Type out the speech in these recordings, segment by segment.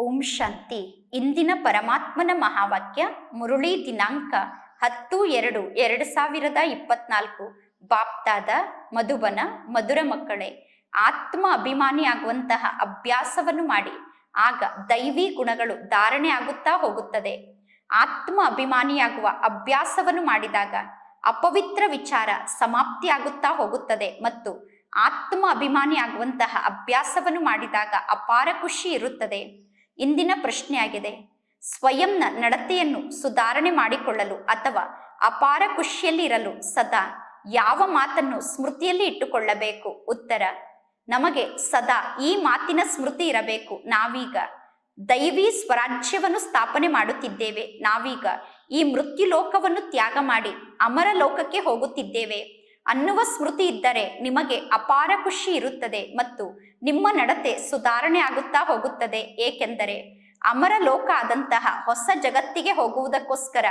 ಓಂ ಶಾಂತಿ. ಇಂದಿನ ಪರಮಾತ್ಮನ ಮಹಾವಾಕ್ಯ ಮುರುಳಿ ದಿನಾಂಕ ಹತ್ತು ಎರಡು ಎರಡು ಸಾವಿರದ ಇಪ್ಪತ್ನಾಲ್ಕು. ಬಾಪ್ತಾದ, ಮಧುಬನ, ಮಧುರ ಮಕ್ಕಳೇ, ಆತ್ಮ ಅಭಿಮಾನಿ ಆಗುವಂತಹ ಅಭ್ಯಾಸವನ್ನು ಮಾಡಿ. ಆಗ ದೈವಿ ಗುಣಗಳು ಧಾರಣೆ ಆಗುತ್ತಾ ಹೋಗುತ್ತದೆ. ಆತ್ಮ ಅಭಿಮಾನಿಯಾಗುವ ಅಭ್ಯಾಸವನ್ನು ಮಾಡಿದಾಗ ಅಪವಿತ್ರ ವಿಚಾರ ಸಮಾಪ್ತಿಯಾಗುತ್ತಾ ಹೋಗುತ್ತದೆ ಮತ್ತು ಆತ್ಮ ಅಭಿಮಾನಿ ಆಗುವಂತಹ ಅಭ್ಯಾಸವನ್ನು ಮಾಡಿದಾಗ ಅಪಾರ ಖುಷಿ ಇರುತ್ತದೆ. ಇಂದಿನ ಪ್ರಶ್ನೆಯಾಗಿದೆ. ಸ್ವಯಂನ ನಡತೆಯನ್ನು ಸುಧಾರಣೆ ಮಾಡಿಕೊಳ್ಳಲು ಅಥವಾ ಅಪಾರ ಖುಷಿಯಲ್ಲಿ ಇರಲು ಸದಾ ಯಾವ ಮಾತನ್ನು ಸ್ಮೃತಿಯಲ್ಲಿ ಇಟ್ಟುಕೊಳ್ಳಬೇಕು? ಉತ್ತರ, ನಮಗೆ ಸದಾ ಈ ಮಾತಿನ ಸ್ಮೃತಿ ಇರಬೇಕು. ನಾವೀಗ ದೈವಿ ಸ್ವರಾಜ್ಯವನ್ನು ಸ್ಥಾಪನೆ ಮಾಡುತ್ತಿದ್ದೇವೆ. ನಾವೀಗ ಈ ಮೃತ್ಯು ಲೋಕವನ್ನು ತ್ಯಾಗ ಮಾಡಿ ಅಮರ ಲೋಕಕ್ಕೆ ಹೋಗುತ್ತಿದ್ದೇವೆ. ಅನ್ನುವ ಸ್ಮೃತಿ ಇದ್ದರೆ ನಿಮಗೆ ಅಪಾರ ಖುಷಿ ಇರುತ್ತದೆ ಮತ್ತು ನಿಮ್ಮ ನಡತೆ ಸುಧಾರಣೆ ಆಗುತ್ತಾ ಹೋಗುತ್ತದೆ. ಏಕೆಂದರೆ ಅಮರ ಲೋಕ ಆದಂತಹ ಹೊಸ ಜಗತ್ತಿಗೆ ಹೋಗುವುದಕ್ಕೋಸ್ಕರ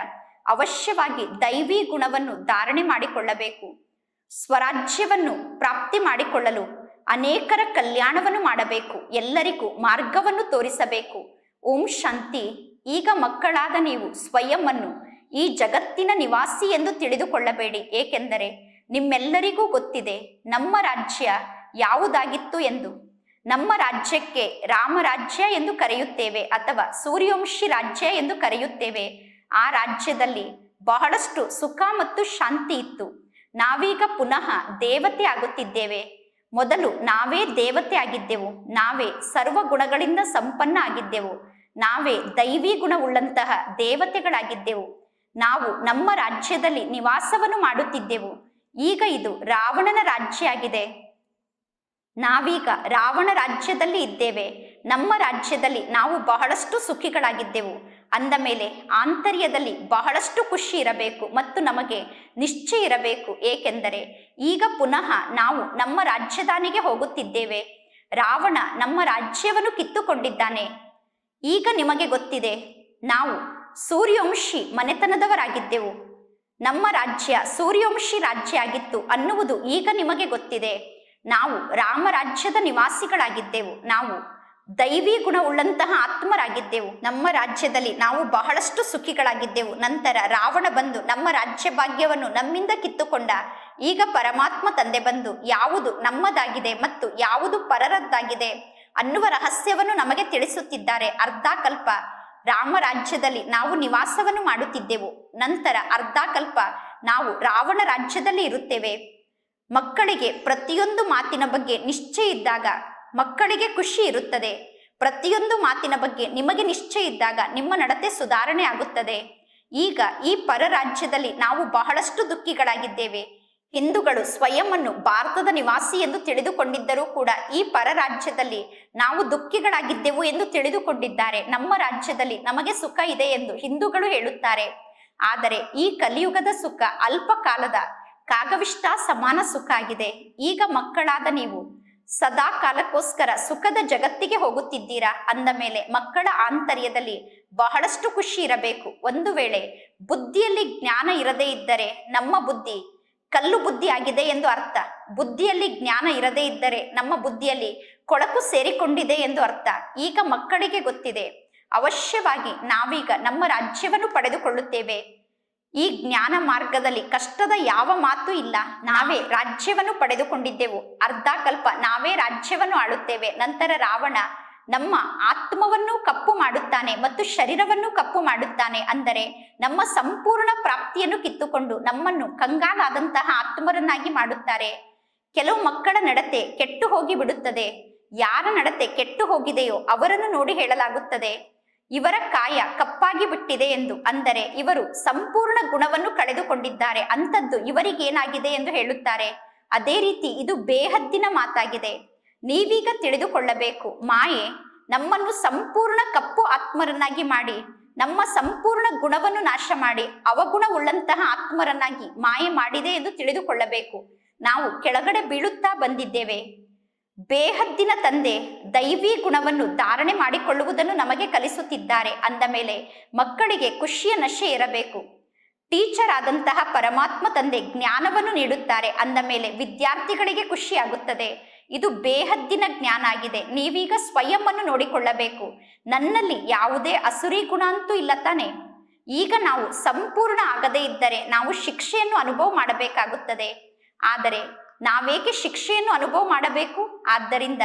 ಅವಶ್ಯವಾಗಿ ದೈವಿ ಗುಣವನ್ನು ಧಾರಣೆ ಮಾಡಿಕೊಳ್ಳಬೇಕು. ಸ್ವರಾಜ್ಯವನ್ನು ಪ್ರಾಪ್ತಿ ಮಾಡಿಕೊಳ್ಳಲು ಅನೇಕರ ಕಲ್ಯಾಣವನ್ನು ಮಾಡಬೇಕು. ಎಲ್ಲರಿಗೂ ಮಾರ್ಗವನ್ನು ತೋರಿಸಬೇಕು. ಓಂ ಶಾಂತಿ. ಈಗ ಮಕ್ಕಳಾದ ನೀವು ಸ್ವಯಂ ಅನ್ನು ಈ ಜಗತ್ತಿನ ನಿವಾಸಿ ಎಂದು ತಿಳಿದುಕೊಳ್ಳಬೇಡಿ. ಏಕೆಂದರೆ ನಿಮ್ಮೆಲ್ಲರಿಗೂ ಗೊತ್ತಿದೆ, ನಮ್ಮ ರಾಜ್ಯ ಯಾವುದಾಗಿತ್ತು ಎಂದು. ನಮ್ಮ ರಾಜ್ಯಕ್ಕೆ ರಾಮರಾಜ್ಯ ಎಂದು ಕರೆಯುತ್ತೇವೆ ಅಥವಾ ಸೂರ್ಯವಂಶಿ ರಾಜ್ಯ ಎಂದು ಕರೆಯುತ್ತೇವೆ. ಆ ರಾಜ್ಯದಲ್ಲಿ ಬಹಳಷ್ಟು ಸುಖ ಮತ್ತು ಶಾಂತಿ ಇತ್ತು. ನಾವೀಗ ಪುನಃ ದೇವತೆ ಆಗುತ್ತಿದ್ದೇವೆ. ಮೊದಲು ನಾವೇ ದೇವತೆ ಆಗಿದ್ದೆವು. ನಾವೇ ಸರ್ವ ಗುಣಗಳಿಂದ ಸಂಪನ್ನ ಆಗಿದ್ದೆವು. ನಾವೇ ದೈವಿ ಗುಣವುಳ್ಳಂತಹ ದೇವತೆಗಳಾಗಿದ್ದೆವು. ನಾವು ನಮ್ಮ ರಾಜ್ಯದಲ್ಲಿ ನಿವಾಸವನ್ನು ಮಾಡುತ್ತಿದ್ದೆವು. ಈಗ ಇದು ರಾವಣನ ರಾಜ್ಯ ಆಗಿದೆ ನಾವೀಗ ರಾವಣ ರಾಜ್ಯದಲ್ಲಿ ಇದ್ದೇವೆ. ನಮ್ಮ ರಾಜ್ಯದಲ್ಲಿ ನಾವು ಬಹಳಷ್ಟು ಸುಖಿಗಳಾಗಿದ್ದೆವು. ಅಂದ ಮೇಲೆ ಆಂತರ್ಯದಲ್ಲಿ ಬಹಳಷ್ಟು ಖುಷಿ ಇರಬೇಕು ಮತ್ತು ನಮಗೆ ನಿಶ್ಚಯ ಇರಬೇಕು. ಏಕೆಂದರೆ ಈಗ ಪುನಃ ನಾವು ನಮ್ಮ ರಾಜಧಾನಿಗೆ ಹೋಗುತ್ತಿದ್ದೇವೆ. ರಾವಣ ನಮ್ಮ ರಾಜ್ಯವನ್ನು ಕಿತ್ತುಕೊಂಡಿದ್ದಾನೆ. ಈಗ ನಿಮಗೆ ಗೊತ್ತಿದೆ, ನಾವು ಸೂರ್ಯವಂಶಿ ಮನೆತನದವರಾಗಿದ್ದೆವು. ನಮ್ಮ ರಾಜ್ಯ ಸೂರ್ಯವಂಶಿ ರಾಜ್ಯ ಆಗಿತ್ತು ಅನ್ನುವುದು ಈಗ ನಿಮಗೆ ಗೊತ್ತಿದೆ. ನಾವು ರಾಮರಾಜ್ಯದ ನಿವಾಸಿಗಳಾಗಿದ್ದೆವು. ನಾವು ದೈವಿ ಗುಣವುಳ್ಳಂತಹ ಆತ್ಮರಾಗಿದ್ದೆವು. ನಮ್ಮ ರಾಜ್ಯದಲ್ಲಿ ನಾವು ಬಹಳಷ್ಟು ಸುಖಿಗಳಾಗಿದ್ದೆವು. ನಂತರ ರಾವಣ ಬಂದು ನಮ್ಮ ರಾಜ್ಯ ಭಾಗ್ಯವನ್ನು ನಮ್ಮಿಂದ ಕಿತ್ತುಕೊಂಡ ಈಗ ಪರಮಾತ್ಮ ತಂದೆ ಬಂದು ಯಾವುದು ನಮ್ಮದಾಗಿದೆ ಮತ್ತು ಯಾವುದು ಪರರದ್ದಾಗಿದೆ ಅನ್ನುವ ರಹಸ್ಯವನ್ನು ನಮಗೆ ತಿಳಿಸುತ್ತಿದ್ದಾರೆ. ಅರ್ಧ ಕಲ್ಪ ರಾಮರಾಜ್ಯದಲ್ಲಿ ನಾವು ನಿವಾಸವನ್ನು ಮಾಡುತ್ತಿದ್ದೆವು. ನಂತರ ಅರ್ಧಕಲ್ಪ ನಾವು ರಾವಣ ರಾಜ್ಯದಲ್ಲಿ ಇರುತ್ತೇವೆ. ಮಕ್ಕಳಿಗೆ ಪ್ರತಿಯೊಂದು ಮಾತಿನ ಬಗ್ಗೆ ನಿಶ್ಚಯ ಇದ್ದಾಗ ಮಕ್ಕಳಿಗೆ ಖುಷಿ ಇರುತ್ತದೆ. ಪ್ರತಿಯೊಂದು ಮಾತಿನ ಬಗ್ಗೆ ನಿಮಗೆ ನಿಶ್ಚಯ ಇದ್ದಾಗ ನಿಮ್ಮ ನಡತೆ ಸುಧಾರಣೆ ಆಗುತ್ತದೆ. ಈಗ ಈ ಪರ ರಾಜ್ಯದಲ್ಲಿ ನಾವು ಬಹಳಷ್ಟು ದುಃಖಿಗಳಾಗಿದ್ದೇವೆ. ಹಿಂದೂಗಳು ಸ್ವಯಂ ಭಾರತದ ನಿವಾಸಿ ಎಂದು ತಿಳಿದುಕೊಂಡಿದ್ದರೂ ಕೂಡ ಈ ಪರ ರಾಜ್ಯದಲ್ಲಿ ನಾವು ದುಃಖಿಗಳಾಗಿದ್ದೆವು ಎಂದು ತಿಳಿದುಕೊಂಡಿದ್ದಾರೆ. ನಮ್ಮ ರಾಜ್ಯದಲ್ಲಿ ನಮಗೆ ಸುಖ ಇದೆ ಎಂದು ಹಿಂದೂಗಳು ಹೇಳುತ್ತಾರೆ. ಆದರೆ ಈ ಕಲಿಯುಗದ ಸುಖ ಅಲ್ಪ ಕಾಲದ ಕಾಗವಿಷ್ಟ ಸಮಾನ ಸುಖ ಆಗಿದೆ. ಈಗ ಮಕ್ಕಳಾದ ನೀವು ಸದಾ ಕಾಲಕ್ಕೋಸ್ಕರ ಸುಖದ ಜಗತ್ತಿಗೆ ಹೋಗುತ್ತಿದ್ದೀರಾ? ಅಂದ ಮೇಲೆ ಮಕ್ಕಳ ಆಂತರ್ಯದಲ್ಲಿ ಬಹಳಷ್ಟು ಖುಷಿ ಇರಬೇಕು. ಒಂದು ವೇಳೆ ಬುದ್ಧಿಯಲ್ಲಿ ಜ್ಞಾನ ಇರದೇ ಇದ್ದರೆ ನಮ್ಮ ಬುದ್ಧಿ ಕಲ್ಲು ಬುದ್ಧಿ ಆಗಿದೆ ಎಂದು ಅರ್ಥ. ಬುದ್ಧಿಯಲ್ಲಿ ಜ್ಞಾನ ಇರದೇ ಇದ್ದರೆ ನಮ್ಮ ಬುದ್ಧಿಯಲ್ಲಿ ಕೊಳಕು ಸೇರಿಕೊಂಡಿದೆ ಎಂದು ಅರ್ಥ. ಈಗ ಮಕ್ಕಳಿಗೆ ಗೊತ್ತಿದೆ. ಅವಶ್ಯವಾಗಿ ನಾವೀಗ ನಮ್ಮ ರಾಜ್ಯವನ್ನು ಪಡೆದುಕೊಳ್ಳುತ್ತೇವೆ. ಈ ಜ್ಞಾನ ಮಾರ್ಗದಲ್ಲಿ ಕಷ್ಟದ ಯಾವ ಮಾತು ಇಲ್ಲ. ನಾವೇ ರಾಜ್ಯವನ್ನು ಪಡೆದುಕೊಂಡಿದ್ದೆವು. ಅರ್ಧ ಕಲ್ಪ ನಾವೇ ರಾಜ್ಯವನ್ನು ಆಳುತ್ತೇವೆ. ನಂತರ ರಾವಣ ನಮ್ಮ ಆತ್ಮವನ್ನು ಕಪ್ಪು ಮಾಡುತ್ತಾನೆ ಮತ್ತು ಶರೀರವನ್ನು ಕಪ್ಪು ಮಾಡುತ್ತಾನೆ ಅಂದರೆ ನಮ್ಮ ಸಂಪೂರ್ಣ ಪ್ರಾಪ್ತಿಯನ್ನು ಕಿತ್ತುಕೊಂಡು ನಮ್ಮನ್ನು ಕಂಗಾಲಾದಂತಹ ಆತ್ಮರನ್ನಾಗಿ ಮಾಡುತ್ತಾರೆ. ಕೆಲವು ಮಕ್ಕಳ ನಡತೆ ಕೆಟ್ಟು ಹೋಗಿ ಬಿಡುತ್ತದೆ. ಯಾರ ನಡತೆ ಕೆಟ್ಟು ಹೋಗಿದೆಯೋ ಅವರನ್ನು ನೋಡಿ ಹೇಳಲಾಗುತ್ತದೆ. ಇವರ ಕಾಯ ಕಪ್ಪಾಗಿ ಬಿಟ್ಟಿದೆ ಎಂದು ಅಂದರೆ ಇವರು ಸಂಪೂರ್ಣ ಗುಣವನ್ನು ಕಳೆದುಕೊಂಡಿದ್ದಾರೆ, ಅಂಥದ್ದು ಇವರಿಗೇನಾಗಿದೆ ಎಂದು ಹೇಳುತ್ತಾರೆ. ಅದೇ ರೀತಿ ಇದು ಬೇಹದ್ದಿನ ಮಾತಾಗಿದೆ. ನೀವೀಗ ತಿಳಿದುಕೊಳ್ಳಬೇಕು. ಮಾಯೆ, ನಮ್ಮನ್ನು ಸಂಪೂರ್ಣ ಕಪ್ಪು ಆತ್ಮರನ್ನಾಗಿ ಮಾಡಿ, ನಮ್ಮ ಸಂಪೂರ್ಣ ಗುಣವನ್ನು ನಾಶ ಮಾಡಿ, ಅವಗುಣವುಳ್ಳಂತಹ ಆತ್ಮರನ್ನಾಗಿ ಮಾಯೆ ಮಾಡಿದೆ ಎಂದು ತಿಳಿದುಕೊಳ್ಳಬೇಕು. ನಾವು ಕೆಳಗಡೆ ಬೀಳುತ್ತಾ ಬಂದಿದ್ದೇವೆ. ಬೇಹದ್ದಿನ ತಂದೆ, ದೈವಿ ಗುಣವನ್ನು ಧಾರಣೆ ಮಾಡಿಕೊಳ್ಳುವುದನ್ನು ನಮಗೆ ಕಲಿಸುತ್ತಿದ್ದಾರೆ ಅಂದ ಮೇಲೆ ಮಕ್ಕಳಿಗೆ ಖುಷಿಯ ನಶೆ ಇರಬೇಕು. ಟೀಚರ್ ಆದಂತಹ ಪರಮಾತ್ಮ ತಂದೆ ಜ್ಞಾನವನ್ನು ನೀಡುತ್ತಾರೆ ಅಂದ ಮೇಲೆ ವಿದ್ಯಾರ್ಥಿಗಳಿಗೆ ಖುಷಿಯಾಗುತ್ತದೆ. ಇದು ಬೇಹದ್ದಿನ ಜ್ಞಾನ ಆಗಿದೆ. ನೀವೀಗ ಸ್ವಯಂ ನೋಡಿಕೊಳ್ಳಬೇಕು. ನನ್ನಲ್ಲಿ ಯಾವುದೇ ಅಸುರಿ ಗುಣ ಅಂತೂ ಇಲ್ಲ ತಾನೆ. ಈಗ ನಾವು ಸಂಪೂರ್ಣ ಆಗದೇ ಇದ್ದರೆ ನಾವು ಶಿಕ್ಷೆಯನ್ನು ಅನುಭವ ಮಾಡಬೇಕಾಗುತ್ತದೆ. ಆದರೆ ನಾವೇಕೆ ಶಿಕ್ಷೆಯನ್ನು ಅನುಭವ ಮಾಡಬೇಕು? ಆದ್ದರಿಂದ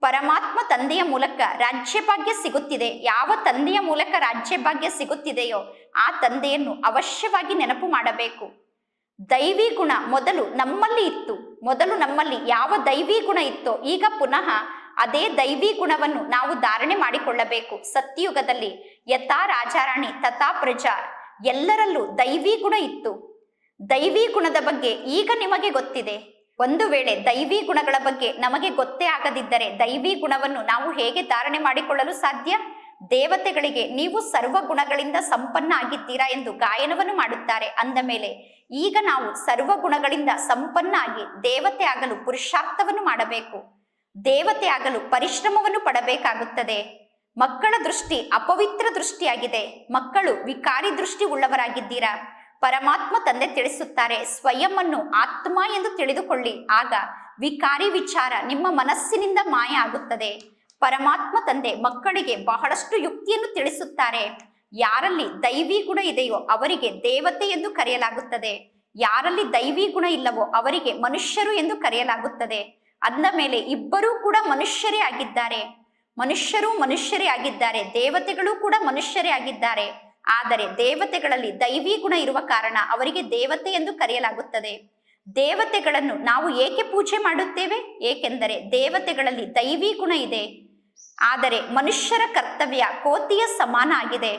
ಪರಮಾತ್ಮ ತಂದೆಯ ಮೂಲಕ ರಾಜ್ಯಭಾಗ್ಯ ಸಿಗುತ್ತಿದೆ. ಯಾವ ತಂದೆಯ ಮೂಲಕ ರಾಜ್ಯಭಾಗ್ಯ ಸಿಗುತ್ತಿದೆಯೋ ಆ ತಂದೆಯನ್ನು ಅವಶ್ಯವಾಗಿ ನೆನಪು ಮಾಡಬೇಕು. ದೈವಿ ಗುಣ ಮೊದಲು ನಮ್ಮಲ್ಲಿ ಇತ್ತು. ಮೊದಲು ನಮ್ಮಲ್ಲಿ ಯಾವ ದೈವಿ ಗುಣ ಇತ್ತೋ ಈಗ ಪುನಃ ಅದೇ ದೈವಿ ಗುಣವನ್ನು ನಾವು ಧಾರಣೆ ಮಾಡಿಕೊಳ್ಳಬೇಕು. ಸತ್ಯಯುಗದಲ್ಲಿ ಯಥಾ ರಾಜಾರಾಣಿ ತಥಾ ಪ್ರಜಾ ಎಲ್ಲರಲ್ಲೂ ದೈವಿ ಗುಣ ಇತ್ತು. ದೈವಿ ಗುಣದ ಬಗ್ಗೆ ಈಗ ನಿಮಗೆ ಗೊತ್ತಿದೆ. ಒಂದು ವೇಳೆ ದೈವಿ ಗುಣಗಳ ಬಗ್ಗೆ ನಮಗೆ ಗೊತ್ತೇ ಆಗದಿದ್ದರೆ ದೈವಿ ಗುಣವನ್ನು ನಾವು ಹೇಗೆ ಧಾರಣೆ ಮಾಡಿಕೊಳ್ಳಲು ಸಾಧ್ಯ? ದೇವತೆಗಳಿಗೆ ನೀವು ಸರ್ವ ಗುಣಗಳಿಂದ ಸಂಪನ್ನ ಆಗಿದ್ದೀರಾ ಎಂದು ಗಾಯನವನ್ನು ಮಾಡುತ್ತಾರೆ. ಅಂದ ಮೇಲೆ, ಈಗ ನಾವು ಸರ್ವ ಗುಣಗಳಿಂದ ಸಂಪನ್ನ ಆಗಿ ದೇವತೆ ಆಗಲು ಪುರುಷಾರ್ಥವನ್ನು ಮಾಡಬೇಕು. ದೇವತೆ ಆಗಲು ಪರಿಶ್ರಮವನ್ನು ಪಡಬೇಕಾಗುತ್ತದೆ. ಮಕ್ಕಳ ದೃಷ್ಟಿ ಅಪವಿತ್ರ ದೃಷ್ಟಿಯಾಗಿದೆ. ಮಕ್ಕಳು ವಿಕಾರಿ ದೃಷ್ಟಿ ಉಳ್ಳವರಾಗಿದ್ದೀರಾ? ಪರಮಾತ್ಮ ತಂದೆ ತಿಳಿಸುತ್ತಾರೆ, ಸ್ವಯಂ ಅನ್ನು ಆತ್ಮ ಎಂದು ತಿಳಿದುಕೊಳ್ಳಿ. ಆಗ ವಿಕಾರಿ ವಿಚಾರ ನಿಮ್ಮ ಮನಸ್ಸಿನಿಂದ ಮಾಯ ಆಗುತ್ತದೆ. ಪರಮಾತ್ಮ ತಂದೆ ಮಕ್ಕಳಿಗೆ ಬಹಳಷ್ಟು ಯುಕ್ತಿಯನ್ನು ತಿಳಿಸುತ್ತಾರೆ. ಯಾರಲ್ಲಿ ದೈವಿ ಗುಣ ಇದೆಯೋ ಅವರಿಗೆ ದೇವತೆ ಎಂದು ಕರೆಯಲಾಗುತ್ತದೆ. ಯಾರಲ್ಲಿ ದೈವಿ ಗುಣ ಇಲ್ಲವೋ ಅವರಿಗೆ ಮನುಷ್ಯರು ಎಂದು ಕರೆಯಲಾಗುತ್ತದೆ. ಅಂದ ಮೇಲೆ ಇಬ್ಬರೂ ಕೂಡ ಮನುಷ್ಯರೇ ಆಗಿದ್ದಾರೆ. ಮನುಷ್ಯರು ಮನುಷ್ಯರೇ ಆಗಿದ್ದಾರೆ, ದೇವತೆಗಳು ಕೂಡ ಮನುಷ್ಯರೇ ಆಗಿದ್ದಾರೆ. ಆದರೆ ದೇವತೆಗಳಲ್ಲಿ ದೈವಿ ಗುಣ ಇರುವ ಕಾರಣ ಅವರಿಗೆ ದೇವತೆ ಎಂದು ಕರೆಯಲಾಗುತ್ತದೆ. ದೇವತೆಗಳನ್ನು ನಾವು ಏಕೆ ಪೂಜೆ ಮಾಡುತ್ತೇವೆ? ಏಕೆಂದರೆ ದೇವತೆಗಳಲ್ಲಿ ದೈವಿ ಗುಣ ಇದೆ. ಆದರೆ ಮನುಷ್ಯರ ಕರ್ತವ್ಯ ಕೋತಿಯ ಸಮಾನ ಆಗಿದೆ.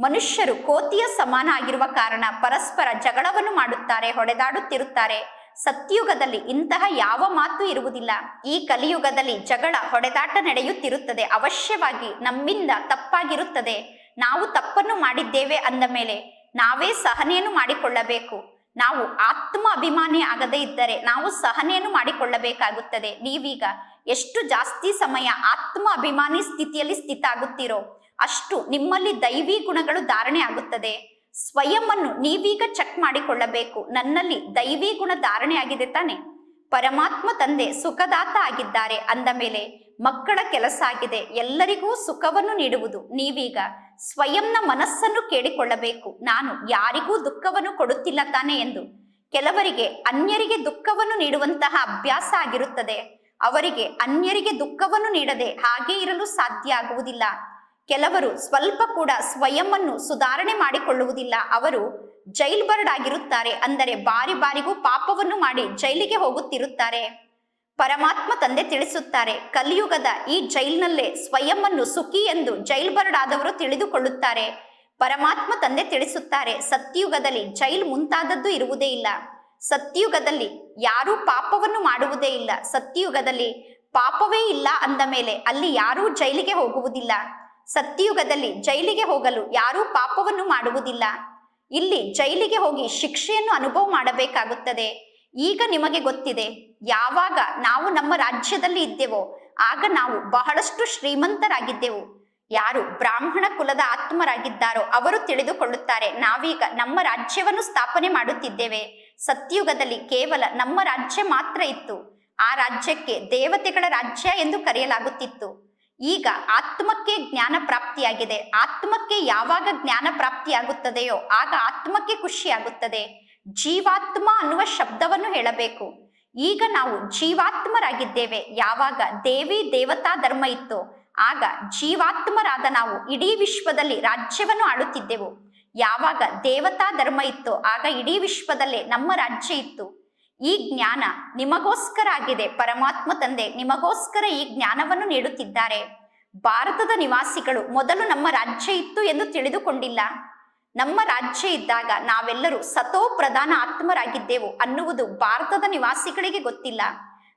ಮನುಷ್ಯರು ಕೋತಿಯ ಸಮಾನ ಆಗಿರುವ ಕಾರಣ ಪರಸ್ಪರ ಜಗಳವನ್ನು ಮಾಡುತ್ತಾರೆ, ಹೊಡೆದಾಡುತ್ತಿರುತ್ತಾರೆ. ಸತ್ಯುಗದಲ್ಲಿ ಇಂತಹ ಯಾವ ಮಾತು ಇರುವುದಿಲ್ಲ. ಈ ಕಲಿಯುಗದಲ್ಲಿ ಜಗಳ, ಹೊಡೆದಾಟ ನಡೆಯುತ್ತಿರುತ್ತದೆ. ಅವಶ್ಯವಾಗಿ ನಮ್ಮಿಂದ ತಪ್ಪಾಗಿರುತ್ತದೆ. ನಾವು ತಪ್ಪನ್ನು ಮಾಡಿದ್ದೇವೆ ಅಂದ ಮೇಲೆ ನಾವೇ ಸಹನೆಯನ್ನು ಮಾಡಿಕೊಳ್ಳಬೇಕು. ನಾವು ಆತ್ಮ ಅಭಿಮಾನಿ ಆಗದೇ ಇದ್ದರೆ ನಾವು ಸಹನೆಯನ್ನು ಮಾಡಿಕೊಳ್ಳಬೇಕಾಗುತ್ತದೆ. ನೀವೀಗ ಎಷ್ಟು ಜಾಸ್ತಿ ಸಮಯ ಆತ್ಮ ಅಭಿಮಾನಿ ಸ್ಥಿತಿಯಲ್ಲಿ ಸ್ಥಿತ ಆಗುತ್ತೀರೋ ಅಷ್ಟು ನಿಮ್ಮಲ್ಲಿ ದೈವಿ ಗುಣಗಳು ಧಾರಣೆ ಆಗುತ್ತದೆ. ಸ್ವಯಂ ಅನ್ನು ನೀವೀಗ ಚೆಕ್ ಮಾಡಿಕೊಳ್ಳಬೇಕು. ನನ್ನಲ್ಲಿ ದೈವಿ ಗುಣ ಧಾರಣೆ ಆಗಿದೆ ತಾನೆ. ಪರಮಾತ್ಮ ತಂದೆ ಸುಖದಾತ ಆಗಿದ್ದಾರೆ ಅಂದ ಮೇಲೆ ಮಕ್ಕಳ ಕೆಲಸ ಆಗಿದೆ. ಎಲ್ಲರಿಗೂ ಸುಖವನ್ನು ನೀಡುವುದು ನೀವೀಗ ಸ್ವಯಂನ ಮನಸ್ಸನ್ನು ಕೇಳಿಕೊಳ್ಳಬೇಕು. ನಾನು ಯಾರಿಗೂ ದುಃಖವನ್ನು ಕೊಡುತ್ತಿಲ್ಲ ತಾನೆ ಎಂದು. ಕೆಲವರಿಗೆ ಅನ್ಯರಿಗೆ ದುಃಖವನ್ನು ನೀಡುವಂತಹ ಅಭ್ಯಾಸ ಆಗಿರುತ್ತದೆ. ಅವರಿಗೆ ಅನ್ಯರಿಗೆ ದುಃಖವನ್ನು ನೀಡದೆ ಹಾಗೆ ಇರಲು ಸಾಧ್ಯ ಆಗುವುದಿಲ್ಲ. ಕೆಲವರು ಸ್ವಲ್ಪ ಕೂಡ ಸ್ವಯಂವನ್ನು ಸುಧಾರಣೆ ಮಾಡಿಕೊಳ್ಳುವುದಿಲ್ಲ. ಅವರು ಜೈಲ್ ಬರ್ಡ್ ಆಗಿರುತ್ತಾರೆ ಅಂದರೆ ಬಾರಿ ಬಾರಿಗೂ ಪಾಪವನ್ನು ಮಾಡಿ ಜೈಲಿಗೆ ಹೋಗುತ್ತಿರುತ್ತಾರೆ. ಪರಮಾತ್ಮ ತಂದೆ ತಿಳಿಸುತ್ತಾರೆ, ಕಲಿಯುಗದ ಈ ಜೈಲ್ನಲ್ಲೇ ಸ್ವಯಂವನ್ನು ಸುಖಿ ಎಂದು ಜೈಲ್ ಬರ್ಡ್ ಆದವರು ತಿಳಿದುಕೊಳ್ಳುತ್ತಾರೆ. ಪರಮಾತ್ಮ ತಂದೆ ತಿಳಿಸುತ್ತಾರೆ ಸತ್ಯಯುಗದಲ್ಲಿ ಜೈಲ್ ಮುಂತಾದದ್ದು ಇರುವುದೇ ಇಲ್ಲ. ಸತ್ಯುಗದಲ್ಲಿ ಯಾರೂ ಪಾಪವನ್ನು ಮಾಡುವುದೇ ಇಲ್ಲ. ಸತ್ಯುಗದಲ್ಲಿ ಪಾಪವೇ ಇಲ್ಲ ಅಂದ ಮೇಲೆ ಅಲ್ಲಿ ಯಾರೂ ಜೈಲಿಗೆ ಹೋಗುವುದಿಲ್ಲ. ಸತ್ಯುಗದಲ್ಲಿ ಜೈಲಿಗೆ ಹೋಗಲು ಯಾರೂ ಪಾಪವನ್ನು ಮಾಡುವುದಿಲ್ಲ. ಇಲ್ಲಿ ಜೈಲಿಗೆ ಹೋಗಿ ಶಿಕ್ಷೆಯನ್ನು ಅನುಭವ ಮಾಡಬೇಕಾಗುತ್ತದೆ. ಈಗ ನಿಮಗೆ ಗೊತ್ತಿದೆ, ಯಾವಾಗ ನಾವು ನಮ್ಮ ರಾಜ್ಯದಲ್ಲಿ ಇದ್ದೆವೋ, ಆಗ ನಾವು ಬಹಳಷ್ಟು ಶ್ರೀಮಂತರಾಗಿದ್ದೆವು. ಯಾರು ಬ್ರಾಹ್ಮಣ ಕುಲದ ಆತ್ಮರಾಗಿದ್ದಾರೋ ಅವರು ತಿಳಿದುಕೊಳ್ಳುತ್ತಾರೆ, ನಾವೀಗ ನಮ್ಮ ರಾಜ್ಯವನ್ನು ಸ್ಥಾಪನೆ ಮಾಡುತ್ತಿದ್ದೇವೆ. ಸತ್ಯುಗದಲ್ಲಿ ಕೇವಲ ನಮ್ಮ ರಾಜ್ಯ ಮಾತ್ರ ಇತ್ತು. ಆ ರಾಜ್ಯಕ್ಕೆ ದೇವತೆಗಳ ರಾಜ್ಯ ಎಂದು ಕರೆಯಲಾಗುತ್ತಿತ್ತು. ಈಗ ಆತ್ಮಕ್ಕೆ ಜ್ಞಾನ ಪ್ರಾಪ್ತಿಯಾಗಿದೆ. ಆತ್ಮಕ್ಕೆ ಯಾವಾಗ ಜ್ಞಾನ ಪ್ರಾಪ್ತಿಯಾಗುತ್ತದೆಯೋ ಆಗ ಆತ್ಮಕ್ಕೆ ಖುಷಿಯಾಗುತ್ತದೆ. ಜೀವಾತ್ಮ ಅನ್ನುವ ಶಬ್ದವನ್ನು ಹೇಳಬೇಕು. ಈಗ ನಾವು ಜೀವಾತ್ಮರಾಗಿದ್ದೇವೆ. ಯಾವಾಗ ದೇವಿ ದೇವತಾ ಧರ್ಮ ಇತ್ತು ಆಗ ಜೀವಾತ್ಮರಾದ ನಾವು ಇಡೀ ವಿಶ್ವದಲ್ಲಿ ರಾಜ್ಯವನ್ನು ಆಳುತ್ತಿದ್ದೆವು. ಯಾವಾಗ ದೇವತಾ ಧರ್ಮ ಇತ್ತು ಆಗ ಇಡೀ ವಿಶ್ವದಲ್ಲೇ ನಮ್ಮ ರಾಜ್ಯ ಇತ್ತು. ಈ ಜ್ಞಾನ ನಿಮಗೋಸ್ಕರ ಆಗಿದೆ. ಪರಮಾತ್ಮ ತಂದೆ ನಿಮಗೋಸ್ಕರ ಈ ಜ್ಞಾನವನ್ನು ನೀಡುತ್ತಿದ್ದಾರೆ. ಭಾರತದ ನಿವಾಸಿಗಳು ಮೊದಲು ನಮ್ಮ ರಾಜ್ಯ ಇತ್ತು ಎಂದು ತಿಳಿದುಕೊಂಡಿಲ್ಲ. ನಮ್ಮ ರಾಜ್ಯ ಇದ್ದಾಗ ನಾವೆಲ್ಲರೂ ಸತೋ ಪ್ರಧಾನ ಆತ್ಮರಾಗಿದ್ದೆವು ಅನ್ನುವುದು ಭಾರತದ ನಿವಾಸಿಗಳಿಗೆ ಗೊತ್ತಿಲ್ಲ.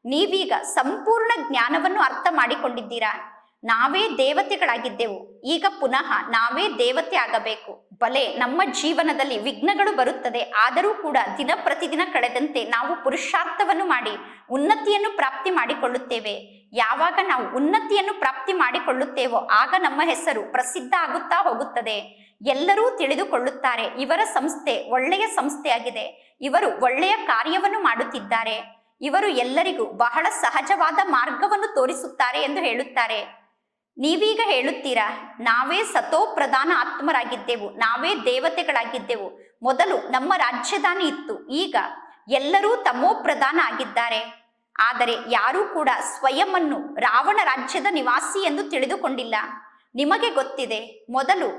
ನೀವೀಗ ಸಂಪೂರ್ಣ ಜ್ಞಾನವನ್ನು ಅರ್ಥ ಮಾಡಿಕೊಂಡಿದ್ದೀರಾ? ನಾವೇ ದೇವತೆಗಳಾಗಿದ್ದೆವು. ಈಗ ಪುನಃ ನಾವೇ ದೇವತೆ ಆಗಬೇಕು. ಬಲೆ, ನಮ್ಮ ಜೀವನದಲ್ಲಿ ವಿಘ್ನಗಳು ಬರುತ್ತದೆ. ಆದರೂ ಕೂಡ ದಿನ ಪ್ರತಿದಿನ ಕಳೆದಂತೆ ನಾವು ಪುರುಷಾರ್ಥವನ್ನು ಮಾಡಿ ಉನ್ನತಿಯನ್ನು ಪ್ರಾಪ್ತಿ ಮಾಡಿಕೊಳ್ಳುತ್ತೇವೆ. ಯಾವಾಗ ನಾವು ಉನ್ನತಿಯನ್ನು ಪ್ರಾಪ್ತಿ ಮಾಡಿಕೊಳ್ಳುತ್ತೇವೋ ಆಗ ನಮ್ಮ ಹೆಸರು ಪ್ರಸಿದ್ಧ ಆಗುತ್ತಾ ಹೋಗುತ್ತದೆ. ಎಲ್ಲರೂ ತಿಳಿದುಕೊಳ್ಳುತ್ತಾರೆ, ಇವರ ಸಂಸ್ಥೆ ಒಳ್ಳೆಯ ಸಂಸ್ಥೆಯಾಗಿದೆ. ಇವರು ಒಳ್ಳೆಯ ಕಾರ್ಯವನ್ನು ಮಾಡುತ್ತಿದ್ದಾರೆ. ಇವರು ಎಲ್ಲರಿಗೂ ಬಹಳ ಸಹಜವಾದ ಮಾರ್ಗವನ್ನು ತೋರಿಸುತ್ತಾರೆ ಎಂದು ಹೇಳುತ್ತಾರೆ. ನೀವೀಗ ಹೇಳುತ್ತೀರಾ, ನಾವೇ ಸತೋ ಪ್ರಧಾನ ಆತ್ಮರಾಗಿದ್ದೆವು, ನಾವೇ ದೇವತೆಗಳಾಗಿದ್ದೆವು. ಮೊದಲು ನಮ್ಮ ರಾಜ್ಯದಾನಿ ಇತ್ತು, ಈಗ ಎಲ್ಲರೂ ತಮೋ ಪ್ರಧಾನ ಆಗಿದ್ದಾರೆ. ಆದರೆ ಯಾರೂ ಕೂಡ ಸ್ವಯಂವನ್ನು ರಾವಣ ರಾಜ್ಯದ ನಿವಾಸಿ ಎಂದು ತಿಳಿದುಕೊಂಡಿಲ್ಲ. ನಿಮಗೆ ಗೊತ್ತಿದೆ, ಮೊದಲು